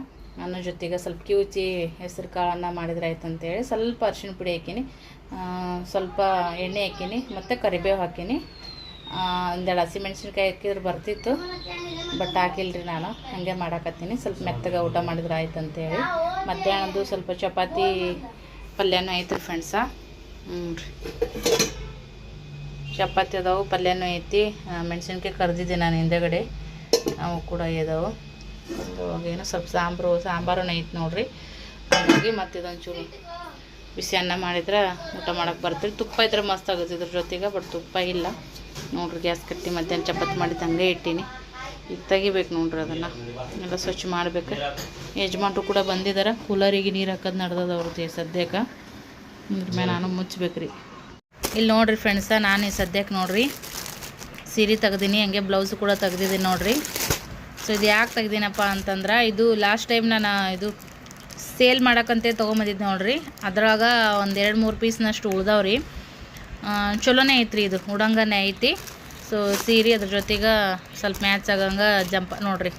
ಅನ್ನ ಜೊತೆಗೆ ಸ್ವಲ್ಪ ಕಿವುಚಿ ಹೆಸ್ರು ಕಾಳು ಅನ್ನ ಮಾಡಿದ್ರೆ ಆಯ್ತು ಅಂತೇಳಿ ಸ್ವಲ್ಪ ಅರ್ಶಿನ ಪುಡಿ ಹಾಕೀನಿ. ಸ್ವಲ್ಪ ಎಣ್ಣೆ ಹಾಕೀನಿ, ಮತ್ತು ಕರಿಬೇವು ಹಾಕೀನಿ. ಒಂದೆರಡು ಹಸಿಮೆಣ್ಸಿನ್ಕಾಯಿ ಹಾಕಿದ್ರೆ ಬರ್ತಿತ್ತು. ಬಟ್ ಹಾಕಿಲ್ರಿ ನಾನು. ಹಾಗೆ ಮಾಡಾಕತ್ತೀನಿ. ಸ್ವಲ್ಪ ಮೆತ್ತಗೆ ಊಟ ಮಾಡಿದ್ರೆ ಆಯ್ತು ಅಂತೇಳಿ ಮಧ್ಯಾಹ್ನದ್ದು ಸ್ವಲ್ಪ ಚಪಾತಿ ಪಲ್ಯನೂ ಐತ್ರಿ ಫ್ರೆಂಡ್ಸ ಹ್ಞೂ ರೀ. ಚಪಾತಿ ಅದಾವು, ಪಲ್ಯನೂ ಐತಿ. ಮೆಣಸಿನ್ಕಾಯಿ ಕರೆದಿದ್ದೆ ನಾನು ಹಿಂದೆಗಡೆ. ಅವು ಕೂಡ ಇದಾವೆ. ಏನು ಸ್ವಲ್ಪ ಸಾಂಬಾರು ಸಾಂಬಾರು ಐತಿ ನೋಡ್ರಿ. ಹಾಗಾಗಿ ಮತ್ತೆ ಇದೊಂಚೂರು ಬಿಸಿ ಅನ್ನ ಮಾಡಿದ್ರೆ ಊಟ ಮಾಡೋಕ್ಕೆ ಬರ್ತೀರಿ ತುಪ್ಪ ಇದ್ರೆ ಮಸ್ತ್ ಆಗುತ್ತೆ ಇದ್ರ ಜೊತೆಗೆ ಬಟ್ ತುಪ್ಪ ಇಲ್ಲ. ನೋಡ್ರಿ ಗ್ಯಾಸ್ ಕಟ್ಟಿ ಮಧ್ಯಾಹ್ನ ಚಪಾತಿ ಮಾಡಿದ್ದು ಹಂಗೆ ಇಟ್ಟೀನಿ. ಈಗ ತೆಗಿಬೇಕು ನೋಡ್ರಿ ಅದನ್ನು. ಎಲ್ಲ ಸ್ವಚ್ಛ ಮಾಡಬೇಕು. ಯಜಮಾನರು ಕೂಡ ಬಂದಿದ್ದಾರೆ ಕೂಲರಿಗೆ ನೀರು ಹಾಕೋದು ನಡ್ದದ ಅವ್ರದ್ದು ಸದ್ಯಕ್ಕೆ ಇದ್ರ ಮೇಲೆ ನಾನು ಮುಚ್ಚಬೇಕ್ರಿ ಇಲ್ಲಿ ನೋಡ್ರಿ ಫ್ರೆಂಡ್ಸ ನಾನು ಈ ಸದ್ಯಕ್ಕೆ ನೋಡ್ರಿ. ಸೀರೆ ತೆಗ್ದೀನಿ, ಹಂಗೆ ಬ್ಲೌಸ್ ಕೂಡ ತೆಗ್ದಿದ್ದೀನಿ ನೋಡ್ರಿ. ಸೊ ಇದು ಯಾಕೆ ತೆಗ್ದೀನಪ್ಪ ಅಂತಂದ್ರೆ, ಇದು ಲಾಸ್ಟ್ ಟೈಮ್ ನಾನು ಇದು ಸೇಲ್ ಮಾಡಕ್ಕಂತೆ ತೊಗೊಂಬಂದಿದ್ದೆ ನೋಡ್ರಿ. ಅದ್ರಾಗ ಒಂದು ಎರಡು ಮೂರು ಪೀಸ್ನಷ್ಟು ಉಳ್ದವ್ರಿ. ಚಲೋನೇ ಐತ್ರಿ ಇದು. ಉಡಂಗನೇ ಐತಿ. ಸೊ ಸೀರೆ ಅದ್ರ ಜೊತೆಗೆ ಸ್ವಲ್ಪ ಮ್ಯಾಚ್ ಆಗಂಗೆ ಜಂಪ ನೋಡ್ರಿ.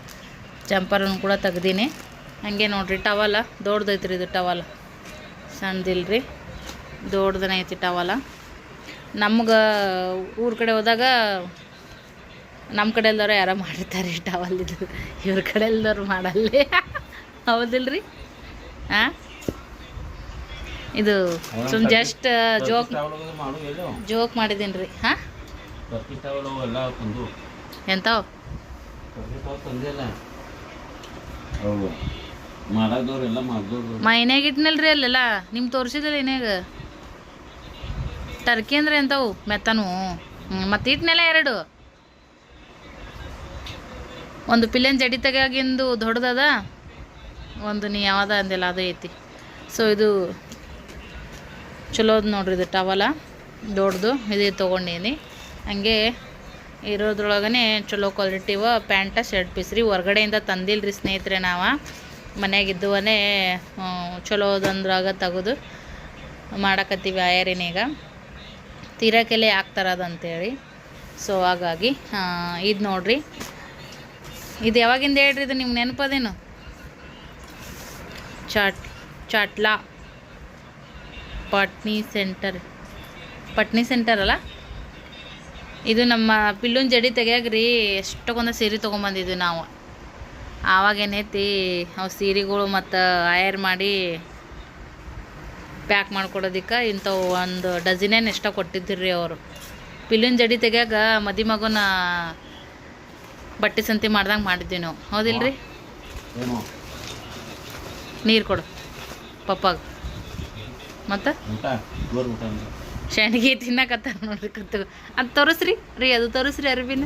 ಜಂಪರನ್ನು ಕೂಡ ತೆಗ್ದೀನಿ. ಹಂಗೆ ನೋಡ್ರಿ, ಟವಲ. ದೊಡ್ಡದೈತ್ರಿ ಇದು ಟವಲ. ಸಣ್ಣದಿಲ್ರಿ. ದೊಡ್ಡದನೇ ಐತಿ ಟವಲ. ನಮ್ಗೆ ಊರ ಕಡೆ ಹೋದಾಗ ನಮ್ಮ ಕಡೆ ಎಲ್ಲರೂ ಯಾರೋ ಮಾಡಿರ್ತಾರೆ ಟವಲ್ ಇದು ಇವ್ರ ಕಡೆ ಎಲ್ಲರೂ ಮಾಡಲ್ಲೇ. ಹೌದಿಲ್ರಿ? ಹಾಂ ಇದು ಸುಮ್ ಜಸ್ಟ್ ಜೋಕ್ ಜೋಕ್ ಮಾಡಿದ್ದೀನಿ ರೀ ಹಾಂ? ಎಂಥವು ಮೈನ್ಯಾಗ ಇಟ್ನಲ್ರಿ ಅಲ್ಲೆಲ್ಲ? ನಿಮ್ಗೆ ತೋರಿಸಿದ್ರಿ ಏನಾಗ ಟರ್ಕಿ ಅಂದ್ರೆ ಎಂಥವು ಮೆತ್ತನು. ಮತ್ತೆ ಇಟ್ನೆಲ್ಲ ಎರಡು? ಒಂದು ಪಿಲ್ಲನ್ ಜಡಿ ತೆಗಿಂದು ದೊಡ್ಡದದ? ಒಂದು ನೀ ಯಾವ್ದ ಅಂದಿಲ್ಲ ಅದು ಐತಿ. ಸೊ ಇದು ಚಲೋದು ನೋಡ್ರಿ ಇದು ಟವಲ ದೊಡ್ಡದು. ಇದು ತೊಗೊಂಡೀನಿ. ಹಂಗೆ ಇರೋದ್ರೊಳಗೇ ಚಲೋ ಕ್ವಾಲಿಟಿವ ಪ್ಯಾಂಟ ಶರ್ಟ್ ಪೀಸ್ ರೀ. ಹೊರ್ಗಡೆಯಿಂದ ತಂದಿಲ್ರಿ ಸ್ನೇಹಿತರೆ ನಾವು. ಮನೆಯಾಗಿದ್ದುವನೇ ಚಲೋ ಅದಂದ್ರಾಗ ತೆಗೆದು ಮಾಡಕತ್ತೀವಿ ಆಯರಿನೀಗ. ತೀರಕೆಲೆ ಆಗ್ತಾರದಂತೇಳಿ ಸೊ ಹಾಗಾಗಿ ಇದು ನೋಡ್ರಿ. ಇದು ಯಾವಾಗಿಂದ ಹೇಳ್ರಿ ಇದು ನಿಮ್ಗೆ ನೆನಪದೇನು? ಚಾಟ್, ಚಾಟ್ಲಾ. ಪಟ್ನಿ ಸೆಂಟರ್. ಪಟ್ನಿ ಸೆಂಟರ್ ಅಲ್ಲ? ಇದು ನಮ್ಮ ಪಿಲ್ಲುನ್ ಜಡಿ ತೆಗಿಯಾಗ್ರಿ ಎಷ್ಟೊಂದು ಸೀರೆ ತೊಗೊಂಬಂದಿದ್ವಿ ನಾವು. ಆವಾಗ ಏನೈತಿ ಅವು ಸೀರೆಗಳು ಮತ್ತು ಆಯರ್ ಮಾಡಿ ಪ್ಯಾಕ್ ಮಾಡ್ಕೊಡೋದಕ್ಕೆ ಇಂಥವು ಒಂದು ಡಜನೇನು ಎಷ್ಟೋ ಕೊಟ್ಟಿದ್ದಿರಿ ಅವರು. ಪಿಲ್ಲೂನ್ ಜಡಿ ತೆಗಿಯಾಗ ಮದಿ ಮಗುನ ಬಟ್ಟೆ ಸಂತಿ ಮಾಡ್ದಂಗೆ ಮಾಡಿದ್ವಿ ನಾವು. ಹೌದಿಲ್ರಿ? ನೀರು ಕೊಡು ಪಪ್ಪಾಗ. ಮತ್ತು? ಶನಿಗೆ ತಿನ್ನಕತ್ತಾರ ನೋಡ್ರಿ ಕತ್ತು. ಅದು ತೋರಿಸ್ರಿ ರೀ ಅದು ತೋರಿಸ್ರಿ ಅರ್ಬಿನ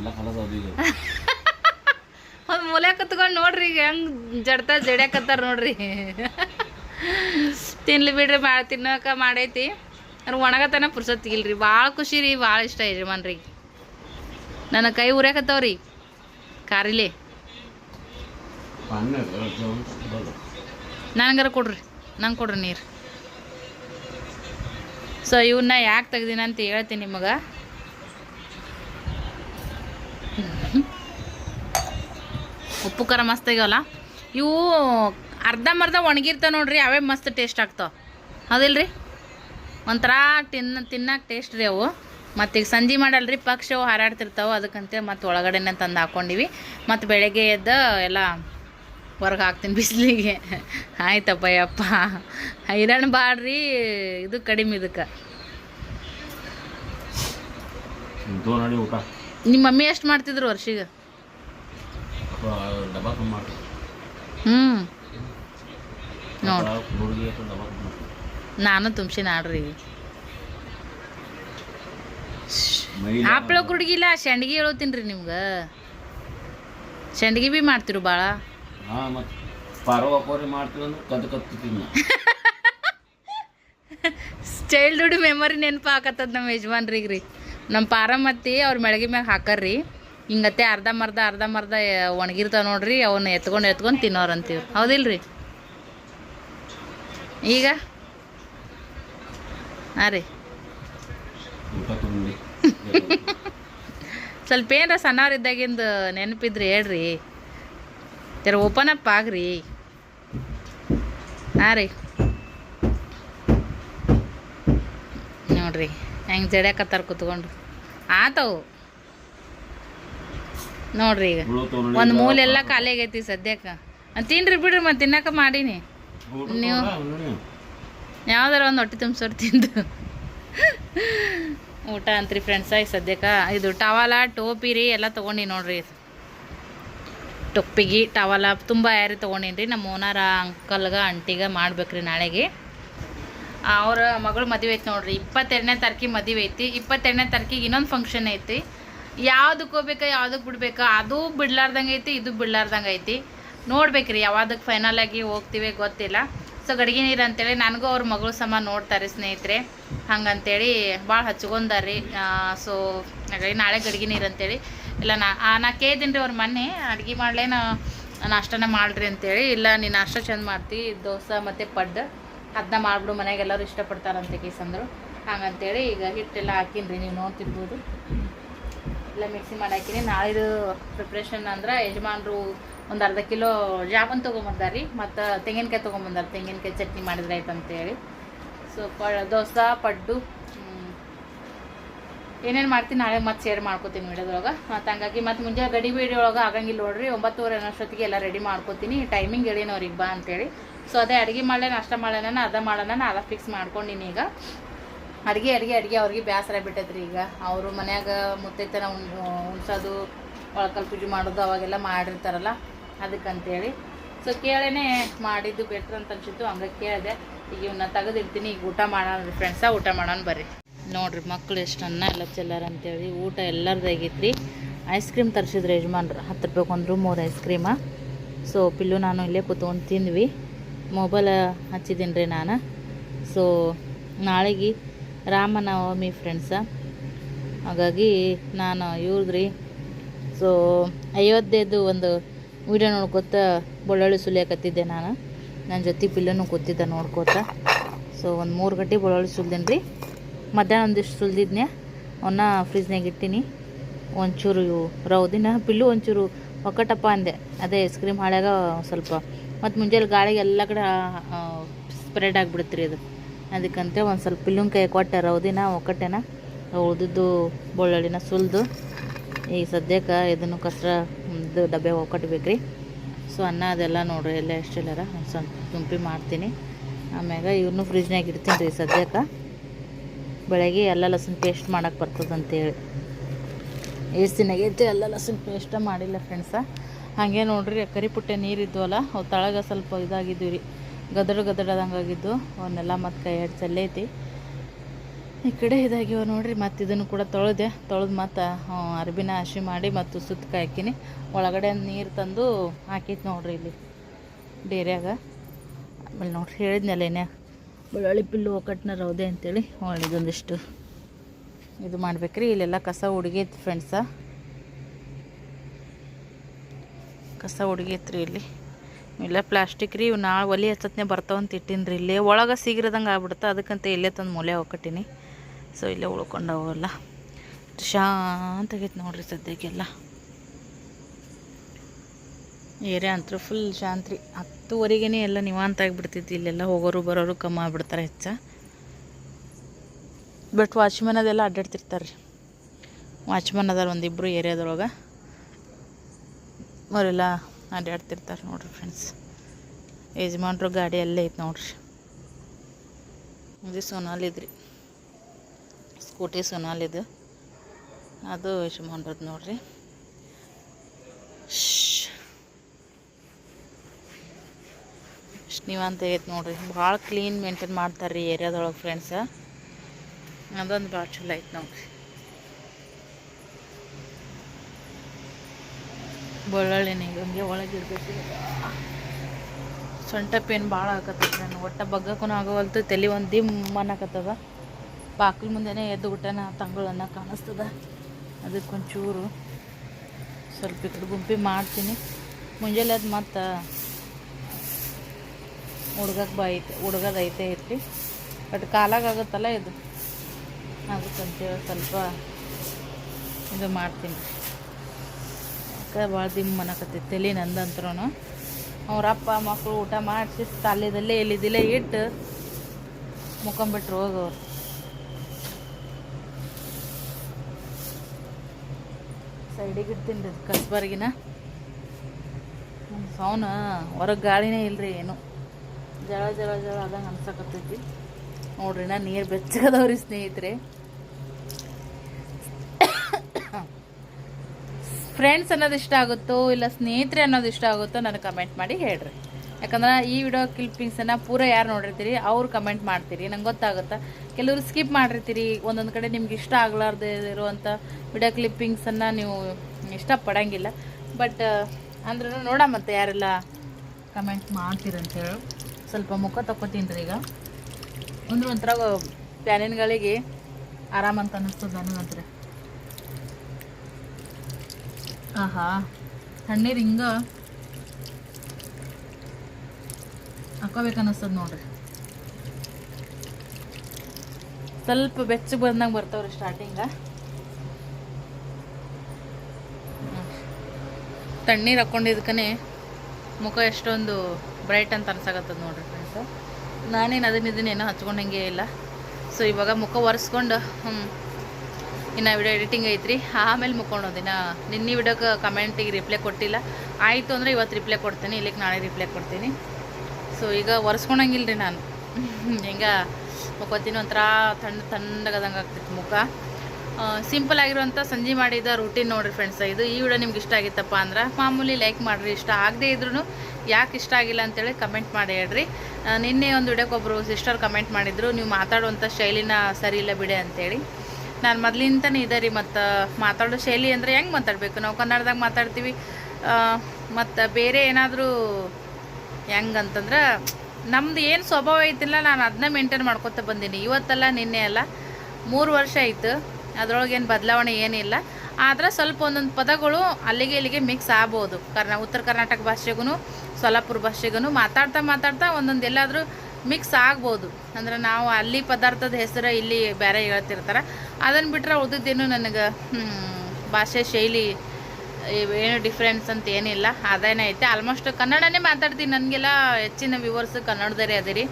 ಒಂದು ಮೂಲೆ ಕತ್ಕೊಂಡು ನೋಡ್ರಿ ಈಗ ಹೆಂಗೆ ಜಡ್ತಾ ಜಡ್ಯಾಕತ್ತಾರ ನೋಡ್ರಿ. ತಿನ್ಲಿ ಬಿಡ್ರಿ ಭಾಳ ತಿನ್ನಕ ಮಾಡೈತಿ. ಅವ್ರು ಒಣಗತನ ಪುರ್ಸತ್ತಿಗಿಲ್ರಿ ಭಾಳ ಖುಷಿ ರೀ ಭಾಳ ಇಷ್ಟ ಯಜಮಾನ್ರಿ ನನ್ನ ಕೈ ಉರ್ಯಾಕತ್ತವ್ರಿ. ಕಾರಿಲಿ. ನನಗಾರ ಕೊಡ್ರಿ ನಂಗೆ ಕೊಡ್ರಿ ನೀರು. ಸೊ ಇವನ್ನ ಯಾಕೆ ತೆಗ್ದಿನ ಅಂತ ಹೇಳ್ತೀನಿ ನಿಮಗೆ. ಉಪ್ಪು ಖಾರ ಮಸ್ತ್ ಆಗ್ಯಾವಲ್ಲ? ಇವು ಅರ್ಧಂಬರ್ಧ ಒಣಗಿರ್ತಾವ ನೋಡ್ರಿ, ಅವೇ ಮಸ್ತ್ ಟೇಸ್ಟ್ ಆಗ್ತಾವ. ಹೌದಿಲ್ರಿ? ಒಂಥರ ತಿನ್ನ ತಿನ್ನಕ್ಕೆ ಟೇಸ್ಟ್ ರೀ ಅವು. ಮತ್ತೀಗ ಸಂಜೆ ಮಾಡಲ್ರಿ, ಪಕ್ಷ ಅವು ಹಾರಾಡ್ತಿರ್ತಾವೆ. ಅದಕ್ಕಂತೆ ಮತ್ತು ಒಳಗಡೆನೆ ತಂದು ಹಾಕ್ಕೊಂಡಿವಿ ಮತ್ತು ಬೆಳಗ್ಗೆ ಎದ್ದು ಎಲ್ಲ ಹೊರಗೆ ಹಾಕ್ತೀನಿ ಬಿಸಿಲಿಗೆ. ಆಯ್ತಪ್ಪ ಯಪ್ಪ ಹೈರಾಣ ಬಾಡ್ರಿ ಇದು ಕಡಿಮೆ ಇದಕ್ಕೆ. ನಿಮ್ಮ ಮಮ್ಮಿ ಎಷ್ಟು ಮಾಡ್ತಿದ್ರು ವರ್ಷಿಗೆ? ಹ್ಞೂ ನೋಡಿ. ನಾನು ತುಂಬಿಸಿ ನಾಡ್ರಿ ಹಪ್ಳ ಕುಡ್ಗಿಲ್ಲ ಸಂಡ್ಗಿ ಹೇಳೋತೀನಿ ರೀ ನಿಮ್ಗೆ. ಬಿ ಭೀ ಮಾಡ್ತಿರು ಭಾಳ ಹಾಂ ಹುಡ್ ಮಾಡ್ತೀವಿ ಅಂದ್ರೆ ಚೈಲ್ಡ್ಹುಡ್ ಮೆಮೊರಿ ನೆನಪು ಹಾಕತ್ತದ ನಮ್ಮ ಯಜಮಾನ್ರಿಗೆ ರೀ. ನಮ್ಮ ಪಾರಮತ್ತಿ ಅವ್ರ ಮೆಳಗಿ ಮ್ಯಾಗ ಹಾಕರ್ರಿ ಹಿಂಗತ್ತೆ ಅರ್ಧ ಮರ್ದ ಅರ್ಧ ಮರ್ದ ಒಣಗಿರ್ತಾವ ನೋಡ್ರಿ ಅವನ್ನ ಎತ್ಕೊಂಡು ಎತ್ಕೊಂಡು ತಿನ್ನೋರಂತೀವಿ ಹೌದಿಲ್ರಿ? ಈಗ? ಹಾಂ ರೀ. ಸ್ವಲ್ಪ ಏನಾರ ಸಣ್ಣವ್ರಿದ್ದಾಗಿಂದ ನೆನಪಿದ್ರಿ ಹೇಳ್ರಿ. ತೆರ ಓಪನ್ ಅಪ್ ಆಗ್ರಿ. ಹಾಂ ರೀ. ನೋಡ್ರಿ ಹೆಂಗೆ ಜಡ್ಯಾಕತ್ತಾರ ಕುತ್ಕೊಂಡು ಆತವು. ನೋಡ್ರಿ ಈಗ. ಒಂದು ಮೂಲೆಲ್ಲ ಖಾಲಿ ಆಗೈತಿ ಸದ್ಯಕ್ಕೆ. ತಿನ್ರಿ ಬಿಡ್ರಿ ಮತ್ತೆ ತಿನ್ನಕ ಮಾಡೀನಿ. ನೀವು- ಯಾವ್ದಾರ ಒಂದು ಹೊಟ್ಟೆ ತುಂಬಿಸೋರು ತಿಂದು. ಊಟ ಅಂತ್ರಿ ಫ್ರೆಂಡ್ಸ್ ಈಗ ಸದ್ಯಕ್ಕೆ. ಇದು ಟವಾಲ ಟೋಪಿ ರೀ ಎಲ್ಲ ತಗೊಂಡಿ ನೋಡ್ರಿ. ಟೊಪ್ಪಿಗೆ ಟವಲ ತುಂಬ ಯಾರಿ ತೊಗೊಂಡೇನಿ ನಮ್ಮ ಓನಾರ ಅಂಕಲ್ಗೆ ಅಂಟಿಗೆ ಮಾಡ್ಬೇಕ್ರಿ ನಾಳೆಗೆ. ಅವ್ರ ಮಗಳು ಮದುವೆ ಐತಿ ನೋಡ್ರಿ. ಇಪ್ಪತ್ತೆರಡನೇ ತಾರೀಕಿಗೆ ಮದುವೆ ಐತಿ. ಇಪ್ಪತ್ತೆರಡನೇ ತಾರೀಕಿಗೆ ಇನ್ನೊಂದು ಫಂಕ್ಷನ್ ಐತಿ. ಯಾವ್ದಕ್ಕೆ ಹೋಗ್ಬೇಕಾ ಯಾವ್ದಕ್ಕೆ ಬಿಡ್ಬೇಕಾ, ಅದು ಬಿಡ್ಲಾರ್ದಂಗೆ ಐತಿ, ಇದು ಬಿಡ್ಲಾರ್ದಂಗೆ ಐತಿ. ನೋಡ್ಬೇಕ್ರಿ ಯಾವ್ದಕ್ಕೆ ಫೈನಲ್ ಆಗಿ ಹೋಗ್ತೀವಿ ಗೊತ್ತಿಲ್ಲ. ಸೊ ಗಡಿಗೆ ನೀರು ಅಂತೇಳಿ ನನಗೂ ಅವ್ರ ಮಗಳು ಸಮ ನೋಡ್ತಾರೆ ಸ್ನೇಹಿತರೆ. ಹಂಗಂತೇಳಿ ಭಾಳ ಹಚ್ಕೊಂಡಾರ್ರಿ. ಸೊ ಹಾಗಾಗಿ ನಾಳೆ ಗಡಿಗೆ ನೀರು ಅಂತೇಳಿ ಇಲ್ಲ, ನಾ ನಾ ಕೇಳ್ದೀನಿ ರೀ ಅವ್ರ ಮೊನ್ನೆ, ಅಡ್ಗೆ ಮಾಡ್ಲೇನ ನಾಷ್ಟನ ಮಾಡಿರಿ ಅಂತೇಳಿ, ಇಲ್ಲ, ನೀನು ನಾಷ್ಟ ಚಂದ ಮಾಡ್ತಿ, ದೋಸೆ ಮತ್ತು ಪಡ್ಡು ಅದನ್ನ ಮಾಡಿಬಿಡು ಮನೆಗೆ ಎಲ್ಲರೂ ಇಷ್ಟಪಡ್ತಾರಂತೆ ಕೇಸಂದ್ರು. ಹಂಗಂತೇಳಿ ಈಗ ಹಿಟ್ಟೆಲ್ಲ ಹಾಕಿನ್ರಿ, ನೀವು ನೋಡ್ತಿರ್ಬೋದು. ಎಲ್ಲ ಮಿಕ್ಸಿ ಮಾಡಿ ಹಾಕಿನಿ ನಾಳಿದು ಪ್ರಿಪ್ರೇಷನ್ ಅಂದ್ರೆ ಯಜಮಾನರು ಒಂದು ಅರ್ಧ ಕಿಲೋ ಜಾಮೂನ್ ತೊಗೊಂಬಂದಾರ ರೀ ಮತ್ತು ತೆಂಗಿನಕಾಯಿ ತೊಗೊಂಬಂದಾರ, ತೆಂಗಿನಕಾಯಿ ಚಟ್ನಿ ಮಾಡಿದ್ರೆ ಆಯ್ತು ಅಂತೇಳಿ ಸೊ ಪ ದೋಸೆ, ಪಡ್ಡು ಏನೇನು ಮಾಡ್ತೀನಿ ನಾಳೆ ಮತ್ತೆ ಶೇರ್ ಮಾಡ್ಕೋತೀನಿ ವಿಡಿಯೋದೊಳಗೆ. ಮತ್ತು ಹಂಗಾಗಿ ಮತ್ತು ಮುಂಜಾನೆ ವೀಡಿಯೋ ಒಳಗೆ ಆಗಂಗಿಲ್ಲ ನೋಡ್ರಿ, ಒಂಬತ್ತುವರೆ ಅನ್ನೋಷ್ಟೊತ್ತಿಗೆ ಎಲ್ಲ ರೆಡಿ ಮಾಡ್ಕೋತೀನಿ. ಟೈಮಿಂಗ್ ಹೇಳಿನವ್ರಿಗೆ ಅವ್ರಿಗೆ ಬಾ ಅಂತೇಳಿ. ಸೊ ಅದೇ ಅಡುಗೆ ಮಾಡಲೇ, ನಷ್ಟ ಮಾಡೋಣ ಅದ ಮಾಡೋಣ ಅದ ಫಿಕ್ಸ್ ಮಾಡ್ಕೊಂಡಿನಿ ಈಗ. ಅಡುಗೆ ಅಡುಗೆ ಅಡುಗೆ ಅವ್ರಿಗೆ ಬೇಸರ ಬಿಟ್ಟೈತ್ರಿ ಈಗ. ಅವರು ಮನ್ಯಾಗ ಮುತ್ತೈತನ ಉಣ್, ಉಣ್ಸೋದು, ಒಳಕಲ್ ಪೂಜೆ ಮಾಡೋದು ಅವಾಗೆಲ್ಲ ಮಾಡಿರ್ತಾರಲ್ಲ, ಅದಕ್ಕಂತೇಳಿ. ಸೊ ಕೇಳೇನೆ ಮಾಡಿದ್ದು ಬೆಟ್ರ್ ಅಂತ ಅನ್ಸಿತ್ತು, ಹಂಗೆ ಕೇಳಿದೆ. ಈಗ ಇವನ್ನ ತೆಗೆದಿರ್ತೀನಿ ಈಗ ಊಟ ಮಾಡೋಣ ಫ್ರೆಂಡ್ಸ ಊಟ ಮಾಡೋಣ ಬರ್ರಿ. ನೋಡ್ರಿ ಮಕ್ಳು ಎಷ್ಟು ಅನ್ನ, ಎಲ್ಲ ಚೆಲ್ಲಾರ ಅಂತೇಳಿ ಊಟ ಎಲ್ಲರದಾಗಿತ್ತು ಐಸ್ ಕ್ರೀಮ್ ತರಿಸಿದ್ರು ಯಜಮಾನ್ರು, ಹತ್ತು ರೂಪಾಯಿ ಒಂದು ಮೂರು ಐಸ್ ಕ್ರೀಮ ಸೊ ಪಿಲ್ಲು ನಾನು ಇಲ್ಲೇ ಕೂತ್ಕೊಂಡು ತಿಂದ್ವಿ. ಮೊಬೈಲ್ ಹಚ್ಚಿದ್ದೀನಿ ರೀ ನಾನು. ಸೊ ನಾಳೆಗೆ ರಾಮನವಮಿ ಫ್ರೆಂಡ್ಸ ಹಾಗಾಗಿ ನಾನು ಇವ್ರದ್ರಿ. ಸೊ ಅಯೋಧ್ಯೆದು ಒಂದು ವಿಡಿಯೋ ನೋಡ್ಕೊತ ಬೆಳ್ಳುಳ್ಳಿ ಸುಲಿಯಾಕತ್ತಿದ್ದೆ ನಾನು. ನನ್ನ ಜೊತೆ ಪಿಲ್ಲನು ಕೂತಿದ್ದೆ ನೋಡ್ಕೋತ. ಸೊ ಒಂದು ಮೂರು ಗಂಟೆ ಬೆಳ್ಳುಳ್ಳಿ ಸುಲ್ದೇನೆ ರೀ ಮಧ್ಯಾಹ್ನ ಒಂದಿಷ್ಟು ಸುಲಿದಿದ್ನೆ ಅವನ್ನ ಫ್ರಿಜ್ನಾಗ ಇಟ್ಟಿನಿ. ಒಂಚೂರು ರೌದಿನ ಪಿಲ್ಲು ಒಂಚೂರು ಒಕ್ಕಟಪ್ಪ ಅಂದೆ. ಅದೇ ಐಸ್ ಕ್ರೀಮ್ ಹಾಳ್ಯಾಗ ಸ್ವಲ್ಪ. ಮತ್ತು ಮುಂಜಾನೆ ಗಾಳಿಗೆ ಎಲ್ಲ ಕಡೆ ಸ್ಪ್ರೆಡ್ ಆಗಿಬಿಡುತ್ತೆ ಅದು. ಅದಕ್ಕಂತೆ ಒಂದು ಸ್ವಲ್ಪ ಪಿಲ್ಲುನ್ ಕೈ ಕೊಟ್ಟೆ ರೌದಿನ ಒಕ್ಕಟ್ಟೆನ ಉಳಿದಿದ್ದು ಬೆಳ್ಳುಳ್ಳಿನ ಸುಲಿದು. ಈಗ ಸದ್ಯಕ್ಕೆ ಇದನ್ನು ಕಸ್ರ, ಇದು ಡಬ್ಬೆ ಒಕ್ಕಟ್ಬೇಕು ರೀ ಸೊ ಅನ್ನ ಅದೆಲ್ಲ ನೋಡ್ರಿ, ಎಲ್ಲ ಎಷ್ಟೆಲ್ಲರ ಒಂದು ಸ್ವಲ್ಪ ತುಂಪಿ ಮಾಡ್ತೀನಿ. ಆಮ್ಯಾಗ ಇವನು ಫ್ರಿಜ್ನಾಗ ಇಡ್ತೀನಿ ರೀ ಸದ್ಯಕ್ಕೆ. ಬೆಳಗ್ಗೆ ಎಲ್ಲ ಲಸನ್ ಪೇಸ್ಟ್ ಮಾಡೋಕ್ಕೆ ಬರ್ತದಂತೇಳಿ. ಎಷ್ಟು ದಿನ ಆಗೈತೆ ಎಲ್ಲ ಲಸನ್ ಪೇಸ್ಟ ಮಾಡಿಲ್ಲ ಫ್ರೆಂಡ್ಸ ಹಾಗೆ ನೋಡ್ರಿ, ಕರಿ ಪುಟ್ಟೆ ನೀರು ಇದ್ವಲ್ಲ, ಅವು ತಳಗ ಸ್ವಲ್ಪ ಇದಾಗಿದ್ದೀವಿ ರೀ ಗದಡ ಗದಡದಂಗೆ ಆಗಿದ್ದು, ಅವನ್ನೆಲ್ಲ ಮತ್ತು ಕೈ ಎರಡು ಈ ಕಡೆ ಇದಾಗಿವ ನೋಡ್ರಿ, ಮತ್ತು ಇದನ್ನು ಕೂಡ ತೊಳೆದೆ, ತೊಳೆದು ಮತ್ತು ಅರ್ಬಿನ ಹಸಿ ಮಾಡಿ ಮತ್ತು ಸುತ್ತ ಹಾಕಿನಿ. ಒಳಗಡೆ ನೀರು ತಂದು ಹಾಕಿತ್ತು ನೋಡ್ರಿ ಇಲ್ಲಿ, ಡೇರ್ಯಾಗ. ಆಮೇಲೆ ನೋಡ್ರಿ ಹೇಳಿದ್ನಲ್ಲ ಏನೇ ಬೆಳ್ಳುಳ್ಳಿ ಪಿಲ್ಲು ಒಕ್ಕಟ್ಟಿನ ರೌದೆ ಅಂತೇಳಿ ಒಳ್ಳೆದೊಂದಿಷ್ಟು ಇದು ಮಾಡ್ಬೇಕ್ರಿ. ಇಲ್ಲೆಲ್ಲ ಕಸ ಹುಡುಗೈತಿ ಫ್ರೆಂಡ್ಸ ಕಸ ಹುಡುಗೈತ್ರಿ ಇಲ್ಲಿ. ಇಲ್ಲ ಪ್ಲಾಸ್ಟಿಕ್ ರೀ, ಇವು ನಾಳೆ ಒಲಿ ಹಚ್ಚತ್ನೆ ಬರ್ತಾವಂತ ಇಟ್ಟೀನಿ ರೀ ಇಲ್ಲೇ ಒಳಗೆ ಸಿಗಿರದಂಗೆ ಆಗ್ಬಿಡುತ್ತೆ ಅದಕ್ಕಂತ ಇಲ್ಲೇ ತಂದು ಮೂಲೆ ಹೋಗ್ಕಟ್ಟಿನಿ ಸೊ ಇಲ್ಲೇ ಉಳ್ಕೊಂಡವಲ್ಲ ಶಾಂತ ಆಗೈತೆ ನೋಡ್ರಿ ಸದ್ಯಕ್ಕೆಲ್ಲ ಏರಿಯಾ ಅಂತೂ ಫುಲ್ ಶಾಂತ ಹತ್ತುವರೆಗೇ ಎಲ್ಲ ನಿವಾಂತ ಆಗಿಬಿಡ್ತೈತಿ ಇಲ್ಲೆಲ್ಲ ಹೋಗೋರು ಬರೋರು ಕಮ್ಮಿ ಆಗ್ಬಿಡ್ತಾರೆ ಹೆಚ್ಚ. ಬಟ್ ವಾಚ್ಮನ್ ಅದೆಲ್ಲ ಅಡ್ಡಾಡ್ತಿರ್ತಾರೆ ವಾಚ್ಮನ್ ಅದಾರ ಒಂದಿಬ್ಬರು ಏರಿಯಾದೊಳಗೆ ಅವರೆಲ್ಲ ಅಡ್ಡಾಡ್ತಿರ್ತಾರೆ ನೋಡ್ರಿ ಫ್ರೆಂಡ್ಸ್ ಯಜಮಾನ್ರು ಗಾಡಿ ಅಲ್ಲೇ ಐತೆ ನೋಡ್ರಿ. ಇದು ಸೋನಾಲಿದ್ರಿ ಸ್ಕೂಟಿ ಸೋನಾಲಿದು ಅದು ಯಜಮಾನ್ರದ್ದು ನೋಡ್ರಿ. ನೀವಂತ ಐತೆ ನೋಡ್ರಿ. ಭಾಳ ಕ್ಲೀನ್ ಮೇಂಟೈನ್ ಮಾಡ್ತಾರೆ ರೀ ಏರಿಯಾದೊಳಗೆ ಫ್ರೆಂಡ್ಸ ಅದೊಂದು ಭಾಳ ಚಲೋ ಐತೆ ನೋಡ್ರಿ. ಬೆಳ್ಳುಳ್ಳಿನ ಒಳಗೆ ಇರ್ಬೇಕು ಸೊಂಟ ಪೇನ್ ಭಾಳ ಆಗತ್ತದ ನಾನು ಒಟ್ಟ ಬಗ್ಗಕ್ಕೂ ಆಗೋವಲ್ತು, ತಲೆ ಒಂದು ದಿಮ್ ಅನ್ನಕತ್ತದ ಬಾಕಲ್ ಮುಂದೆನೇ ಎದ್ದು ಬಿಟ್ಟನ ತಂಗಳನ್ನ ಕಾಣಿಸ್ತದ. ಅದಕ್ಕೊಂಚೂರು ಸ್ವಲ್ಪ ಈ ಕಡೆ ಗುಂಪಿ ಮಾಡ್ತೀನಿ. ಮುಂಜಾನೆ ಅದು ಮತ್ತು ಹುಡ್ಗಕ್ಕೆ ಬೈತೆ ಐತೆ, ಹುಡ್ಗದ ಐತೆ ಐತಿ ಬಟ್ ಕಾಲಾಗ ಆಗುತ್ತಲ್ಲ ಇದು? ಅದಕ್ಕಂತೇಳಿ ಸ್ವಲ್ಪ ಇದು ಮಾಡ್ತೀನಿ. ಯಾಕೆ ಭಾಳ ದಿಮ್ಮ ಅನ್ನಕತ್ತೈತಿ ತಲೆ ನಂದಂತ್ರೂ ಅವ್ರ ಅಪ್ಪ ಮಕ್ಕಳು ಊಟ ಮಾಡಿಸಿ ತಾಲ್ಯದಲ್ಲೇ ಎಲ್ಲಿದ್ದಿಲ್ಲೇ ಇಟ್ಟು ಮುಖಂಬಿಟ್ರು ಹೋಗೋರು. ಸೈಡಿಗೆ ಇಡ್ತೀನಿ ರೀ ಕಸ್ಬರ್ಗಿನ. ಸೌನ ಹೊರಗೆ ಗಾಳಿನೇ ಇಲ್ರಿ ಏನು. ಜಳ ಜಳ ಜಳ ಆದಂಗೆ ಅನ್ಸಕತ್ತೈತಿ. ನೋಡ್ರಿ, ನಾ ನೀರು ಬೆಚ್ಚಗದವ್ರಿ ಸ್ನೇಹಿತರೆ. ಫ್ರೆಂಡ್ಸ್ ಅನ್ನೋದು ಇಷ್ಟ ಆಗುತ್ತೋ, ಇಲ್ಲ ಸ್ನೇಹಿತರೆ ಅನ್ನೋದು ಇಷ್ಟ ಆಗುತ್ತೋ ನನಗೆ ಕಮೆಂಟ್ ಮಾಡಿ ಹೇಳ್ರಿ. ಯಾಕಂದ್ರೆ ಈ ವಿಡಿಯೋ ಕ್ಲಿಪ್ಪಿಂಗ್ಸನ್ನು ಪೂರ ಯಾರು ನೋಡಿರ್ತೀರಿ, ಅವ್ರು ಕಮೆಂಟ್ ಮಾಡ್ತೀರಿ. ನಂಗೆ ಗೊತ್ತಾಗುತ್ತೆ? ಕೆಲವರು ಸ್ಕಿಪ್ ಮಾಡಿರ್ತೀರಿ, ಒಂದೊಂದು ಕಡೆ ನಿಮ್ಗೆ ಇಷ್ಟ ಆಗ್ಲಾರ್ದೆ ಇರುವಂಥ ವಿಡಿಯೋ ಕ್ಲಿಪ್ಪಿಂಗ್ಸನ್ನು ನೀವು ಇಷ್ಟಪಡಂಗಿಲ್ಲ ಬಟ್ ಅಂದ್ರೂ ನೋಡ ಮತ್ತೆ ಯಾರೆಲ್ಲ ಕಮೆಂಟ್ ಮಾಡ್ತೀರಂತೇಳಿ. ಸ್ವಲ್ಪ ಮುಖ ತಕ್ಕೋತೀನಿ ರೀ ಈಗ. ಅಂದ್ರೆ ಒಂಥರ ಪ್ಯಾನಿನ್ಗಳಿಗೆ ಆರಾಮಂತ ಅನ್ನಿಸ್ತದೆ ನನಗಂದ್ರೆ ಆಹಾ, ತಣ್ಣೀರು ಹಿಂಗ ಹಾಕೋಬೇಕು ಅನ್ನಿಸ್ತದ ನೋಡ್ರಿ. ಸ್ವಲ್ಪ ಬೆಚ್ಚಗೆ ಬಂದಂಗೆ ಬರ್ತಾವ್ರಿ ಸ್ಟಾರ್ಟಿಂಗ ತಣ್ಣೀರು ಹಾಕ್ಕೊಂಡಿದ್ಕನೆ ಮುಖ ಎಷ್ಟೊಂದು ಬ್ರೈಟ್ ಅಂತ ಅನ್ಸಾಕತ್ತದ ನೋಡ್ರಿ ಫ್ರೆಂಡ್ಸ್ ನಾನೇನು ಅದನ್ನ ಇದನ್ನೇನೋ ಹಚ್ಕೊಂಡಂಗೆ ಇಲ್ಲ. ಸೊ ಇವಾಗ ಮುಖ ಒರೆಸ್ಕೊಂಡು ಹ್ಞೂ ಇನ್ನು ವಿಡಿಯೋ ಎಡಿಟಿಂಗ್ ಐತ್ರಿ. ಆಮೇಲೆ ಮುಕ್ಕೊಂಡು ದಿನ ನಿನ್ನೆ ವಿಡಿಯೋಕ್ಕೆ ಕಮೆಂಟಿಗೆ ರಿಪ್ಲೈ ಕೊಟ್ಟಿಲ್ಲ. ಆಯಿತು ಅಂದರೆ ಇವತ್ತು ರಿಪ್ಲೈ ಕೊಡ್ತೀನಿ. ಇಲ್ಲಿಗೆ ನಾಳೆ ರಿಪ್ಲೈ ಕೊಡ್ತೀನಿ. ಸೊ ಈಗ ಒರೆಸ್ಕೊಳಂಗಿಲ್ಲ ರೀ ನಾನು. ಹಿಂಗೆ ಮುಖತ್ತಿನ ಒಂಥರ ತಣ್ಣ ತಣ್ಣಗದಂಗೆ ಆಗ್ತಿತ್ತು ಮುಖ. ಸಿಂಪಲ್ ಆಗಿರುವಂಥ ಸಂಜೆ ಮಾಡಿದ ರೂಟೀನ್ ನೋಡಿರಿ ಫ್ರೆಂಡ್ಸ್ ಇದು ಈ ವಿಡಿಯೋ ನಿಮ್ಗೆ ಇಷ್ಟ ಆಗಿತ್ತಪ್ಪ ಅಂದ್ರೆ ಮಾಮೂಲಿ ಲೈಕ್ ಮಾಡಿರಿ. ಇಷ್ಟ ಆಗದೇ ಇದ್ರೂ ಯಾಕೆ ಇಷ್ಟ ಆಗಿಲ್ಲ ಅಂತೇಳಿ ಕಮೆಂಟ್ ಮಾಡಿ ಹೇಳ್ರಿ. ನಿನ್ನೆ ಒಂದು ವಿಡಿಯೋಕ್ಕೊಬ್ಬರು ಸಿಸ್ಟರ್ ಕಮೆಂಟ್ ಮಾಡಿದ್ರು, ನೀವು ಮಾತಾಡುವಂಥ ಶೈಲಿನ ಸರಿ ಇಲ್ಲ ಬಿಡೆ ಅಂತೇಳಿ. ನಾನು ಮೊದಲಿಂದನೇ ಇದೆ ರೀ, ಮತ್ತು ಮಾತಾಡೋ ಶೈಲಿ ಅಂದರೆ ಹೆಂಗೆ ಮಾತಾಡಬೇಕು? ನಾವು ಕನ್ನಡದಾಗ ಮಾತಾಡ್ತೀವಿ. ಮತ್ತು, ಬೇರೆ ಏನಾದರೂ ಹೆಂಗಂತಂದ್ರೆ ನಮ್ದು ಏನು ಸ್ವಭಾವ ಐತಿಲ್ಲ, ನಾನು ಅದನ್ನ ಮೇಂಟೈನ್ ಮಾಡ್ಕೊತ ಬಂದೀನಿ. ಇವತ್ತಲ್ಲ, ನಿನ್ನೆ ಅಲ್ಲ, ಮೂರು ವರ್ಷ ಆಯಿತು. ಅದರೊಳಗೇನು ಬದಲಾವಣೆ ಏನಿಲ್ಲ. ಆದ್ರೆ ಸ್ವಲ್ಪ ಒಂದೊಂದು ಪದಗಳು ಅಲ್ಲಿಗೆ ಇಲ್ಲಿಗೆ ಮಿಕ್ಸ್ ಆಗ್ಬೋದು. ಕರ್ನಾ, ಉತ್ತರ ಕರ್ನಾಟಕ ಭಾಷೆಗೂ ಸೊಲ್ಲಾಪುರ ಭಾಷೆಗೂ ಮಾತಾಡ್ತಾ ಮಾತಾಡ್ತಾ ಒಂದೊಂದು ಎಲ್ಲಾದರೂ ಮಿಕ್ಸ್ ಆಗ್ಬೋದು. ಅಂದ್ರೆ ನಾವು ಅಲ್ಲಿ ಪದಾರ್ಥದ ಹೆಸರು ಇಲ್ಲಿ ಬೇರೆ ಹೇಳ್ತಿರ್ತಾರೆ. ಅದನ್ನು ಬಿಟ್ಟರೆ ಉಳಿದಿದ್ದೇನು ನನಗೆ ಭಾಷೆ ಶೈಲಿ ಏನು ಡಿಫ್ರೆನ್ಸ್ ಅಂತ ಏನಿಲ್ಲ. ಅದೇನೇ ಐತೆ. ಆಲ್ಮೋಸ್ಟ್ ಕನ್ನಡನೇ ಮಾತಾಡ್ತೀನಿ. ನನಗೆಲ್ಲ ಹೆಚ್ಚಿನ ವ್ಯೂವರ್ಸ್ ಕನ್ನಡದರೇ ಅದಿರಿ.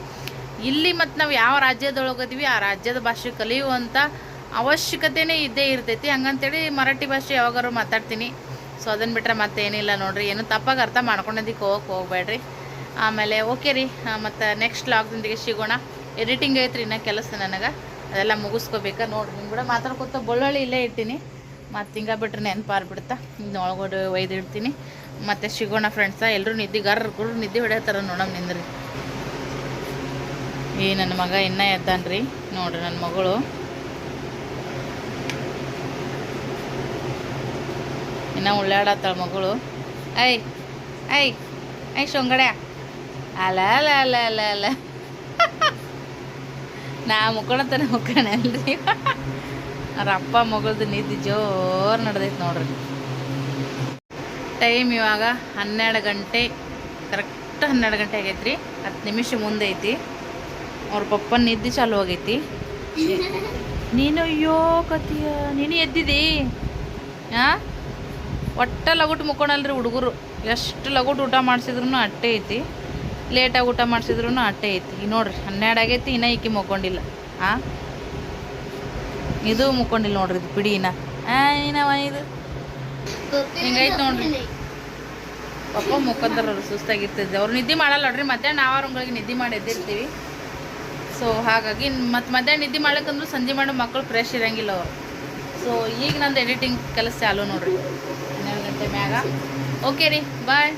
ಇಲ್ಲಿ ಮತ್ತು ನಾವು ಯಾವ ರಾಜ್ಯದೊಳಗದೀವಿ ಆ ರಾಜ್ಯದ ಭಾಷೆ ಕಲಿಯುವಂಥ ಅವಶ್ಯಕತೆನೇ ಇದ್ದೇ ಇರ್ತೈತಿ. ಹಂಗಂತೇಳಿ ಮರಾಠಿ ಭಾಷೆ ಯಾವಾಗಾರು ಮಾತಾಡ್ತೀನಿ. ಸೊ ಅದನ್ನು ಬಿಟ್ಟರೆ ಮತ್ತೇನಿಲ್ಲ ನೋಡಿರಿ. ಏನು ತಪ್ಪಾಗಿ ಅರ್ಥ ಮಾಡ್ಕೊಂಡಿದ್ದಕ್ಕೆ ಹೋಗಕ್ಕೆ ಹೋಗ್ಬೇಡ್ರಿ. ಆಮೇಲೆ ಓಕೆ ರೀ. ಮತ್ತು ನೆಕ್ಸ್ಟ್ ಲಾಗ್ದೊಂದಿಗೆ ಸಿಗೋಣ. ಎಡಿಟಿಂಗ್ ಐತ್ರಿ ಇನ್ನೂ ಕೆಲಸ ನನಗೆ. ಅದೆಲ್ಲ ಮುಗಿಸ್ಕೋಬೇಕಾ. ನೋಡ್ರಿ ನಿಮ್ಮ ಕೂಡ ಮಾತಾಡ್ಕೊತ ಬೊಳ್ಳೊಳ್ಳಿ ಇಲ್ಲೇ ಇರ್ತೀನಿ. ಮತ್ತು ಹಿಂಗೆ ಬಿಟ್ರೆ ನೆನಪಾರ್ಬಿಡ್ತಾ ಇನ್ನು ಒಳಗಡೆ ಒಯ್ದು ಇಡ್ತೀನಿ. ಮತ್ತೆ ಸಿಗೋಣ ಫ್ರೆಂಡ್ಸ ಎಲ್ಲರೂ ನಿದ್ದೆ ಗರ್ರ ಗುರು ನಿದ್ದೆ ಹೊಡೆಯತ್ತಾರ ನೋಡಮ್ ನಿಂದ್ರಿ. ಈ ನನ್ನ ಮಗ ಇನ್ನೂ ಎದ್ದಾನ್ರಿ. ನೋಡ್ರಿ, ನನ್ನ ಮಗಳು. ಇನ್ನ ಉಳ್ಳಾಡತ್ತಾಳ ಮಗಳು. ಐ ಐ ಐ ಶೊಂಗಡ್ಯ. ಅಲ ಅಲ ಅಲ ಅಲ ಅಲ ನಾ ಮುಕ್ಕೊಳತನ ಮುಕ್ಕಣ ಅಲ್ರಿ. ಅವ್ರ ಅಪ್ಪ ಮಗಳದು ನಿದ್ದೆ ಜೋರು ನಡೆದೈತೆ ನೋಡ್ರಿ. ಟೈಮ್ ಇವಾಗ ಹನ್ನೆರಡು ಗಂಟೆ ಕರೆಕ್ಟ್ ಹನ್ನೆರಡು ಗಂಟೆ ಆಗೈತ್ರಿ. ಹತ್ತು ನಿಮಿಷ ಮುಂದೆ ಐತಿ. ಅವ್ರ ಪಪ್ಪ ನಿದ್ದೆ ಚಾಲು ಹೋಗೈತಿ ನೀನು ಅಯ್ಯೋ ಕತಿಯ ನೀನು ಎದ್ದಿದಿ? ಆ? ಒಟ್ಟ ಲಗುಟ್ ಮುಕ್ಕೊಳಲ್ರಿ ಹುಡುಗರು. ಎಷ್ಟು ಲಗುಟ್ ಊಟ ಮಾಡಿಸಿದ್ರು ಅಟ್ಟೆ ಐತಿ. ಲೇಟಾಗಿ ಊಟ ಮಾಡಿಸಿದ್ರು ಅಟ್ಟೆ ಐತಿ. ನೋಡ್ರಿ, ಹನ್ನೆರಡು ಆಗೈತಿ, ಇನ್ನೂ ಈಕಿ ಮುಕ್ಕೊಂಡಿಲ್ಲ. ಆ? ಇದು ಮುಕ್ಕೊಂಡಿಲ್ಲ ನೋಡ್ರಿ ಇದು ಬಿಡಿ ಇನ್ನ. ಏನವ ಇದು? ಹಿಂಗೈತೆ ನೋಡ್ರಿ? ಪಪ್ಪ ಮುಖಂತರ ಸುಸ್ತಾಗಿರ್ತೈತೆ. ಅವ್ರು ನಿದ್ದೆ ಮಾಡಲ್ಲ ನೋಡ್ರಿ, ಮಧ್ಯಾಹ್ನ ನಾವು ಅವ್ರಂಗಳಿಗೆ ನಿದ್ದೆ ಮಾಡಿ ಎದ್ದಿರ್ತೀವಿ. ಸೊ ಹಾಗಾಗಿ ಮತ್ತು ಮಧ್ಯಾಹ್ನ ನಿದ್ದೆ ಮಾಡ್ಲಿಕ್ಕಂದ್ರೂ ಸಂಜೆ ಮಾಡೋ ಮಕ್ಕಳು ಫ್ರೆಶ್ ಇರಂಗಿಲ್ಲ ಅವರು. ಸೊ ಈಗ ನಂದು ಎಡಿಟಿಂಗ್ ಕೆಲಸ ಚಾಲು ನೋಡ್ರಿ. ಹನ್ನೆರಡು ಗಂಟೆ ಮ್ಯಾಗ ಓಕೆ ರೀ ಬಾಯ್